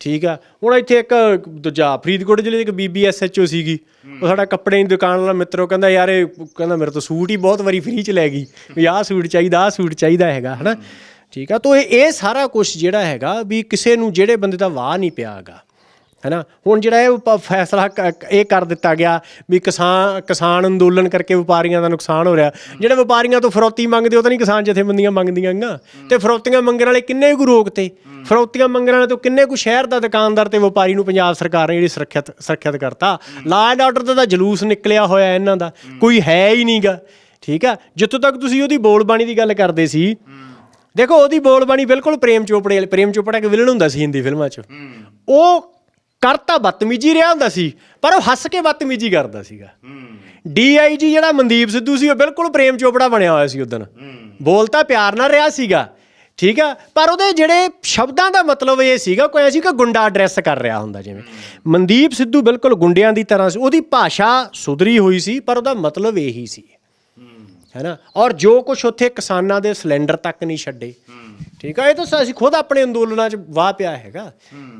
ਠੀਕ ਆ। ਹੁਣ ਇੱਥੇ ਇੱਕ ਦੂਜਾ ਫਰੀਦਕੋਟ ਜ਼ਿਲ੍ਹੇ ਦੀ ਇੱਕ ਬੀਬੀ ਐਸਐਚਓ ਸੀਗੀ। ਉਹ ਸਾਡਾ ਕੱਪੜੇ ਦੀ ਦੁਕਾਨ ਵਾਲਾ ਮਿੱਤਰੋ ਕਹਿੰਦਾ ਯਾਰ ਇਹ ਕਹਿੰਦਾ ਮੇਰੇ ਤੋਂ ਸੂਟ ਹੀ ਬਹੁਤ ਵਾਰੀ ਫ੍ਰੀ ਚ ਲੈ ਗਈ। ਵੀ ਆਹ ਸੂਟ ਚਾਹੀਦਾ ਆਹ ਸੂਟ ਚਾਹੀਦਾ ਹੈਗਾ। ਹਨਾ? ਠੀਕ ਆ। ਤੋ ਇਹ ਇਹ ਸਾਰਾ ਕੁਝ ਜਿਹੜਾ ਹੈਗਾ ਵੀ ਕਿਸੇ ਨੂੰ ਜਿਹੜੇ ਬੰਦੇ ਦਾ ਵਾਹ ਨਹੀਂ ਪਿਆ ਹੈਗਾ। ਹੈਨਾ? ਹੁਣ ਜਿਹੜਾ ਇਹ ਪ- ਫੈਸਲਾ ਕ- ਇਹ ਕਰ ਦਿੱਤਾ ਗਿਆ ਵੀ ਕਿਸਾਨ ਕਿਸਾਨ ਅੰਦੋਲਨ ਕਰਕੇ ਵਪਾਰੀਆਂ ਦਾ ਨੁਕਸਾਨ ਹੋ ਰਿਹਾ। ਜਿਹੜੇ ਵਪਾਰੀਆਂ ਤੋਂ ਫਰੋਤੀ ਮੰਗਦੇ, ਉਹ ਤਾਂ ਨਹੀਂ ਕਿਸਾਨ ਜਥੇਬੰਦੀਆਂ ਮੰਗਦੀਆਂ ਗੀਆਂ ਤੇ ਫਰੋਤੀਆਂ ਮੰਗਣ ਵਾਲੇ ਕਿੰਨੇ ਕੁ ਰੋਕ ਤੇ? ਫਰੌਤੀਆਂ ਮੰਗਣ ਵਾਲੇ ਤੋਂ ਕਿੰਨੇ ਕੁ ਸ਼ਹਿਰ ਦਾ ਦੁਕਾਨਦਾਰ ਤੇ ਵਪਾਰੀ ਨੂੰ ਪੰਜਾਬ ਸਰਕਾਰ ਨੇ ਜਿਹੜੀ ਸੁਰੱਖਿਅਤ ਸੁਰੱਖਿਅਤ ਕਰਤਾ? ਲਾ ਐਂਡ ਆਰਡਰ ਦਾ ਤਾਂ ਜਲੂਸ ਨਿਕਲਿਆ ਹੋਇਆ ਇਹਨਾਂ ਦਾ। ਕੋਈ ਹੈ ਹੀ ਨਹੀਂਗਾ। ਠੀਕ ਆ? ਜਿੱਥੋਂ ਤੱਕ ਤੁਸੀਂ ਉਹਦੀ ਬੋਲਬਾਣੀ ਦੀ ਗੱਲ ਕਰਦੇ ਸੀ, ਦੇਖੋ ਉਹਦੀ ਬੋਲਬਾਣੀ ਬਿਲਕੁਲ ਪ੍ਰੇਮ ਚੋਪੜੇ ਵਾਲੀ, ਪ੍ਰੇਮ ਚੋਪੜਾ ਇੱਕ ਵਿਲਨ ਹੁੰਦਾ ਸੀ ਹਿੰਦੀ ਫਿਲਮਾਂ 'ਚ। ਉਹ ਕਰਤਾ ਬਦਤਮੀਜੀ ਰਿਹਾ ਹੁੰਦਾ ਸੀ ਪਰ ਉਹ ਹੱਸ ਕੇ ਬਦਤਮੀਜੀ ਕਰਦਾ ਸੀਗਾ। ਡੀਆਈਜੀ ਜਿਹੜਾ ਮਨਦੀਪ ਸਿੱਧੂ ਸੀ ਉਹ ਬਿਲਕੁਲ ਪ੍ਰੇਮ ਚੋਪੜਾ ਬਣਿਆ ਹੋਇਆ ਸੀ ਉਦੋਂ। ਬੋਲਤਾ ਪਿਆਰ ਨਾਲ ਰਿਹਾ ਸੀਗਾ ਠੀਕ ਆ? ਪਰ ਉਹਦੇ ਜਿਹੜੇ ਸ਼ਬਦਾਂ ਦਾ ਮਤਲਬ ਇਹ ਸੀਗਾ ਕੋਈ ਐਸੀ ਕਿ ਗੁੰਡਾ ਐਡਰੈਸ ਕਰ ਰਿਹਾ ਹੁੰਦਾ ਜਿਵੇਂ। ਮਨਦੀਪ ਸਿੱਧੂ ਬਿਲਕੁਲ ਗੁੰਡਿਆਂ ਦੀ ਤਰ੍ਹਾਂ ਸੀ ਉਹਦੀ ਭਾਸ਼ਾ ਸੁਧਰੀ ਹੋਈ ਸੀ ਪਰ ਉਹਦਾ ਮਤਲਬ ਇਹੀ ਸੀ। ਹੈਨਾ? ਔਰ ਜੋ ਕੁਝ ਉੱਥੇ ਕਿਸਾਨਾਂ ਦੇ ਸਿਲੰਡਰ ਤੱਕ ਨਹੀਂ ਛੱਡੇ। ਠੀਕ ਆ? ਇਹ ਤਾਂ ਅਸੀਂ ਖੁਦ ਆਪਣੇ ਅੰਦੋਲਨਾਂ 'ਚ ਵਾਹ ਪਿਆ ਹੈਗਾ।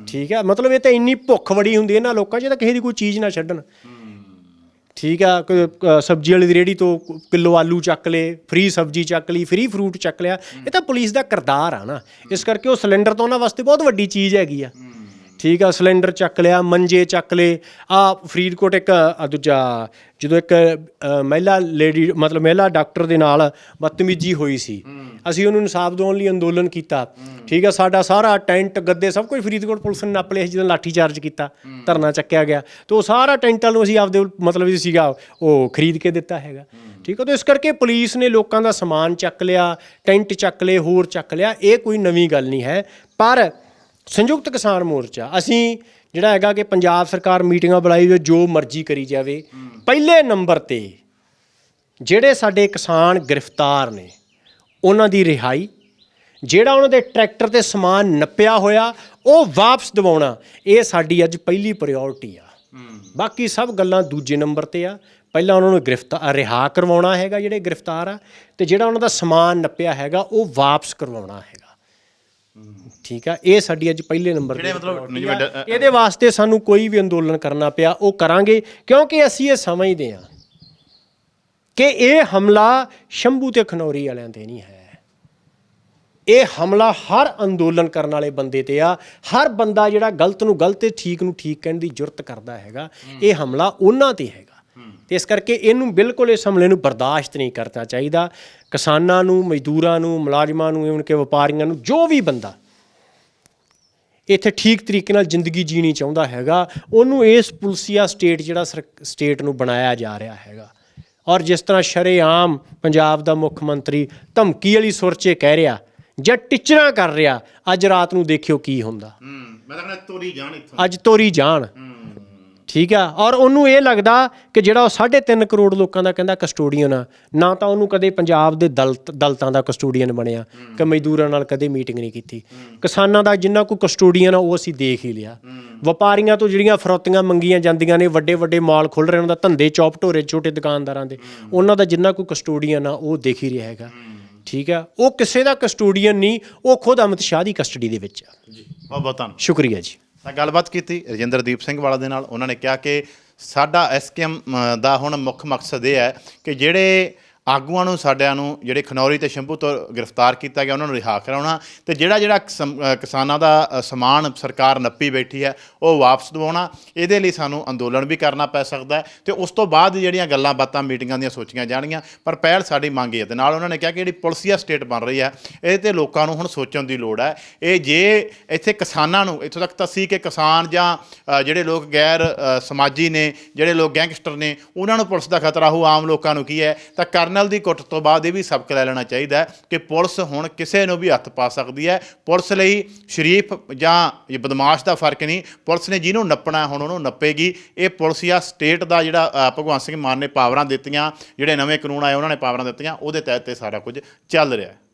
ਠੀਕ ਆ? ਮਤਲਬ ਇਹ ਤਾਂ ਇੰਨੀ ਭੁੱਖ ਵੜੀ ਹੁੰਦੀ ਹੈ ਇਹਨਾਂ ਲੋਕਾਂ 'ਚ ਤਾਂ ਕਿਸੇ ਦੀ ਕੋਈ ਚੀਜ਼ ਨਾ ਛੱਡਣ। ਠੀਕ ਆ? ਸਬਜ਼ੀ ਵਾਲੀ ਦੀ ਰੇੜੀ ਤੋਂ ਕਿਲੋ ਆਲੂ ਚੱਕ ਲੇ ਫ੍ਰੀ ਸਬਜ਼ੀ ਚੱਕ ਲਈ, ਫ੍ਰੀ ਫਰੂਟ ਚੱਕ ਲਿਆ। ਇਹ ਤਾਂ ਪੁਲਿਸ ਦਾ ਕਿਰਦਾਰ ਆ ਨਾ। ਇਸ ਕਰਕੇ ਉਹ ਸਿਲੰਡਰ ਤਾਂ ਉਹਨਾਂ ਵਾਸਤੇ ਬਹੁਤ ਵੱਡੀ ਚੀਜ਼ ਹੈਗੀ ਆ। ਠੀਕ ਆ ਸਿਲੰਡਰ ਚੱਕ ਲਿਆ ਮੰਜੇ ਚੱਕ ਲੇ ਆ ਫਰੀਦਕੋਟ ਇੱਕ ਆ ਦੂਜਾ ਜਦੋਂ ਇੱਕ ਮਹਿਲਾ ਲੇਡੀ ਮਤਲਬ ਮਹਿਲਾ ਡਾਕਟਰ ਦੇ ਨਾਲ ਬਦਤਮੀਜੀ ਹੋਈ ਸੀ। ਅਸੀਂ ਉਹਨੂੰ ਇਨਸਾਫ ਦਿਵਾਉਣ ਲਈ ਅੰਦੋਲਨ ਕੀਤਾ। ਠੀਕ ਆ ਸਾਡਾ ਸਾਰਾ ਟੈਂਟ ਗੱਦੇ ਸਭ ਕੁਝ ਫਰੀਦਕੋਟ ਪੁਲਿਸ ਨੇ ਨੱਪ ਲਿਆ ਜਦੋਂ ਲਾਠੀ ਚਾਰਜ ਕੀਤਾ। ਧਰਨਾ ਚੱਕਿਆ ਗਿਆ। ਤੇ ਉਹ ਸਾਰਾ ਟੈਂਟਾਂ ਨੂੰ ਅਸੀਂ ਆਪਦੇ ਮਤਲਬ ਇਹ ਸੀਗਾ ਉਹ ਖਰੀਦ ਕੇ ਦਿੱਤਾ ਹੈਗਾ। ਠੀਕ ਆ ਤੇ ਇਸ ਕਰਕੇ ਪੁਲਿਸ ਨੇ ਲੋਕਾਂ ਦਾ ਸਮਾਨ ਚੱਕ ਲਿਆ ਟੈਂਟ ਚੱਕ ਲਏ ਹੋਰ ਚੱਕ ਲਿਆ। ਇਹ ਕੋਈ ਨਵੀਂ ਗੱਲ ਨਹੀਂ ਹੈ। ਪਰ ਸੰਯੁਕਤ ਕਿਸਾਨ ਮੋਰਚਾ, ਅਸੀਂ ਜਿਹੜਾ ਹੈਗਾ ਕਿ ਪੰਜਾਬ ਸਰਕਾਰ ਮੀਟਿੰਗਾਂ ਬੁਲਾਈ ਜੋ ਜੋ ਮਰਜ਼ੀ ਕਰੀ ਜਾਵੇ। ਪਹਿਲੇ ਨੰਬਰ ਤੇ ਜਿਹੜੇ ਸਾਡੇ ਕਿਸਾਨ ਗ੍ਰਿਫਤਾਰ ਨੇ, ਉਹਨਾਂ ਦੀ ਰਿਹਾਈ, ਜਿਹੜਾ ਉਹਨਾਂ ਦੇ ਟਰੈਕਟਰ ਤੇ ਸਮਾਨ ਨੱਪਿਆ ਹੋਇਆ, ਉਹ ਵਾਪਸ ਦਿਵਾਉਣਾ, ਇਹ ਸਾਡੀ ਅੱਜ ਪਹਿਲੀ ਪ੍ਰਾਇੋਰਟੀ ਆ। ਬਾਕੀ ਸਭ ਗੱਲਾਂ ਦੂਜੇ ਨੰਬਰ ਤੇ ਆ। ਪਹਿਲਾਂ ਉਹਨਾਂ ਨੂੰ ਗ੍ਰਿਫਤਾਰ ਰਿਹਾ ਕਰਵਾਉਣਾ ਹੈਗਾ ਜਿਹੜੇ ਗ੍ਰਿਫਤਾਰ ਆ, ਤੇ ਜਿਹੜਾ ਉਹਨਾਂ ਦਾ ਸਮਾਨ ਨੱਪਿਆ ਹੈਗਾ, ਉਹ ਵਾਪਸ ਕਰਵਾਉਣਾ ਹੈਗਾ। ਠੀਕ ਆ? ਇਹ ਸਾਡੀ ਅੱਜ ਪਹਿਲੇ ਨੰਬਰ ਜਿਹੜੇ ਮਤਲਬ ਜਿਵੇਂ ਇਹਦੇ ਵਾਸਤੇ ਸਾਨੂੰ ਕੋਈ ਵੀ ਅੰਦੋਲਨ ਕਰਨਾ ਪਿਆ ਉਹ ਕਰਾਂਗੇ ਕਿਉਂਕਿ ਅਸੀਂ ਇਹ ਸਮਝਦੇ ਹਾਂ ਕਿ ਇਹ ਹਮਲਾ ਸ਼ੰਭੂ ਤੇ ਖਨੌਰੀ ਵਾਲਿਆਂ ਤੇ ਨਹੀਂ ਹੈ। ਇਹ ਹਮਲਾ ਹਰ ਅੰਦੋਲਨ ਕਰਨ ਵਾਲੇ ਬੰਦੇ ਤੇ ਆ। ਹਰ ਬੰਦਾ ਜਿਹੜਾ ਗਲਤ ਨੂੰ ਗਲਤ ਤੇ ਠੀਕ ਨੂੰ ਠੀਕ ਕਹਿਣ ਦੀ ਜੁਰਤ ਕਰਦਾ ਹੈਗਾ ਇਹ ਹਮਲਾ ਉਹਨਾਂ ਤੇ ਹੈਗਾ। ਤੇ ਇਸ ਕਰਕੇ ਇਹਨੂੰ ਬਿਲਕੁਲ ਇਸ ਹਮਲੇ ਨੂੰ ਬਰਦਾਸ਼ਤ ਨਹੀਂ ਕਰਨਾ ਚਾਹੀਦਾ। ਕਿਸਾਨਾਂ ਨੂੰ ਮਜ਼ਦੂਰਾਂ ਨੂੰ ਮੁਲਾਜ਼ਮਾਂ ਨੂੰ ਇਵਨ ਕਿ ਵਪਾਰੀਆਂ ਨੂੰ ਜੋ ਵੀ ਬੰਦਾ ਇੱਥੇ ਠੀਕ ਤਰੀਕੇ ਨਾਲ ਜ਼ਿੰਦਗੀ ਜੀਣੀ ਚਾਹੁੰਦਾ ਹੈਗਾ ਉਹਨੂੰ ਇਸ ਪੁਲਸੀਆ ਸਟੇਟ ਜਿਹੜਾ ਸਟੇਟ ਨੂੰ ਬਣਾਇਆ ਜਾ ਰਿਹਾ ਹੈਗਾ। ਔਰ ਜਿਸ ਤਰ੍ਹਾਂ ਸ਼ਰੇਆਮ ਪੰਜਾਬ ਦਾ ਮੁੱਖ ਮੰਤਰੀ ਧਮਕੀ ਵਾਲੀ ਸੁਰ 'ਚ ਇਹ ਕਹਿ ਰਿਹਾ ਜਾਂ ਟਿਚਰਾਂ ਕਰ ਰਿਹਾ ਅੱਜ ਰਾਤ ਨੂੰ ਦੇਖਿਓ ਕੀ ਹੁੰਦਾ। ਹੂੰ ਮੈਂ ਤਾਂ ਕਹਿੰਦਾ ਤੋਰੀ ਜਾਣ ਇੱਥੋਂ। ਅੱਜ ਤੋਰੀ ਜਾਣ। ਠੀਕ ਆ? ਔਰ ਉਹਨੂੰ ਇਹ ਲੱਗਦਾ ਕਿ ਜਿਹੜਾ ਉਹ 3.5 ਕਰੋੜ ਲੋਕਾਂ ਦਾ ਕਹਿੰਦਾ ਕਸਟੋਡੀਅਨ ਆ ਨਾ ਤਾਂ ਉਹਨੂੰ ਕਦੇ ਪੰਜਾਬ ਦੇ ਦਲਤ ਦਲਤਾਂ ਦਾ ਕਸਟੋਡੀਅਨ ਬਣਿਆ ਕਿ ਮਜ਼ਦੂਰਾਂ ਨਾਲ ਕਦੇ ਮੀਟਿੰਗ ਨਹੀਂ ਕੀਤੀ। ਕਿਸਾਨਾਂ ਦਾ ਜਿੰਨਾ ਕੋਈ ਕਸਟੋਡੀਅਨ ਆ ਉਹ ਅਸੀਂ ਦੇਖ ਹੀ ਲਿਆ। ਵਪਾਰੀਆਂ ਤੋਂ ਜਿਹੜੀਆਂ ਫਰੌਤੀਆਂ ਮੰਗੀਆਂ ਜਾਂਦੀਆਂ ਨੇ ਵੱਡੇ ਵੱਡੇ ਮਾਲ ਖੁੱਲ ਰਹੇ ਉਹਨਾਂ ਦਾ ਧੰਦੇ ਚੌਪ ਢੋਰੇ ਛੋਟੇ ਦੁਕਾਨਦਾਰਾਂ ਦੇ ਉਹਨਾਂ ਦਾ ਜਿੰਨਾ ਕੋਈ ਕਸਟੋਡੀਅਨ ਆ ਉਹ ਦੇਖ ਹੀ ਰਿਹਾ ਹੈਗਾ। ਠੀਕ ਆ? ਉਹ ਕਿਸੇ ਦਾ ਕਸਟੋਡੀਅਨ ਨਹੀਂ ਉਹ ਖੁਦ ਅਮਿਤ ਸ਼ਾਹ ਦੀ ਕਸਟਡੀ ਦੇ ਵਿੱਚ ਆ। ਜੀ। ਬਹੁਤ ਬਹੁਤ ਧੰਨਵਾਦ। ਸ਼ੁਕਰੀਆ ਜੀ। ਤਾਂ ਗੱਲਬਾਤ ਕੀਤੀ, ਰਜਿੰਦਰਦੀਪ ਸਿੰਘ ਵਾਲਾ ਦੇ ਨਾਲ, ਉਹਨਾਂ ਨੇ ਕਿਹਾ ਕਿ ਸਾਡਾ ਐਸਕੇਐਮ ਦਾ ਹੁਣ ਮੁੱਖ ਮਕਸਦ ਇਹ ਹੈ ਕਿ ਜਿਹੜੇ ਆਗੂਆਂ ਨੂੰ, ਸਾਡਿਆਂ ਨੂੰ, ਜਿਹੜੇ ਖਨੌਰੀ ਤੇ ਸ਼ੰਭੂ ਤੋਂ ਗ੍ਰਿਫਤਾਰ ਕੀਤਾ ਗਿਆ, ਉਹਨਾਂ ਨੂੰ ਰਿਹਾ ਕਰਾਉਣਾ ਤੇ ਜਿਹੜਾ ਜਿਹੜਾ ਕਿਸਮ- ਕਿਸਾਨਾਂ ਦਾ ਸਮਾਨ ਸਰਕਾਰ ਨੱਪੀ ਬੈਠੀ ਹੈ, ਉਹ ਵਾਪਸ ਦਿਵਾਉਣਾ, ਇਹਦੇ ਲਈ ਸਾਨੂੰ ਅੰਦੋਲਨ ਵੀ ਕਰਨਾ ਪੈ ਸਕਦਾ ਹੈ ਤੇ ਉਸ ਤੋਂ ਬਾਅਦ ਜਿਹੜੀਆਂ ਗੱਲਾਂ ਬਾਤਾਂ, ਮੀਟਿੰਗਾਂ ਦੀਆਂ ਸੋਚੀਆਂ ਜਾਣਗੀਆਂ, ਪਰ ਪਹਿਲ ਸਾਡੀ ਮੰਗ ਇਹ ਹੈ ਤੇ ਨਾਲ ਉਹਨਾਂ ਨੇ ਕਿਹਾ ਕਿ ਜਿਹੜੀ ਪੁਲਸੀਆ ਸਟੇਟ ਬਣ ਰਹੀ ਹੈ, ਇਹ ਤੇ ਲੋਕਾਂ ਨੂੰ ਹੁਣ ਸੋਚਣ ਦੀ ਲੋੜ ਹੈ, ਇਹ ਜੇ ਇੱਥੇ ਕਿਸਾਨਾਂ ਨੂੰ, ਇੱਥੋਂ ਤੱਕ ਤਾਂ ਸੀ ਕਿ ਕਿਸਾਨ ਜਾਂ ਜਿਹੜੇ ਲੋਕ ਗੈਰ ਸਮਾਜੀ ਨੇ, ਜਿਹੜੇ ਲੋਕ ਗੈਂਗਸਟਰ ਨੇ, ਉਹਨਾਂ ਨੂੰ ਪੁਲਿਸ ਦਾ ਖਤਰਾ ਹੋ ਆਮ ਲੋਕਾਂ ਨੂੰ ਕੀ ਹੈ, ਤਾਂ ਕਰਨ ਕਰਨਲ ਦੀ ਕੁੱਟ ਤੋਂ ਬਾਅਦ ਇਹ ਵੀ ਸਬਕ ਲੈ ਲੈਣਾ ਚਾਹੀਦਾ ਹੈ ਕਿ ਪੁਲਿਸ ਹੁਣ ਕਿਸੇ ਨੂੰ ਵੀ ਹੱਥ ਪਾ ਸਕਦੀ ਹੈ। ਪੁਲਿਸ ਲਈ ਸ਼ਰੀਫ ਜਾਂ ਇਹ ਬਦਮਾਸ਼ ਦਾ ਫ਼ਰਕ ਨਹੀਂ, ਪੁਲਿਸ ਨੇ ਜਿਹਨੂੰ ਨੱਪਣਾ ਹੁਣ ਉਹਨੂੰ ਨੱਪੇਗੀ। ਇਹ ਪੁਲਿਸ ਜਾਂ ਸਟੇਟ ਦਾ ਜਿਹੜਾ ਭਗਵੰਤ ਸਿੰਘ ਮਾਨ ਨੇ ਪਾਵਰਾਂ ਦਿੱਤੀਆਂ, ਜਿਹੜੇ ਨਵੇਂ ਕਾਨੂੰਨ ਆਏ, ਉਹਨਾਂ ਨੇ ਪਾਵਰਾਂ ਦਿੱਤੀਆਂ, ਉਹਦੇ ਤਹਿਤ ਇਹ ਸਾਰਾ ਕੁਝ ਚੱਲ ਰਿਹਾ ਹੈ।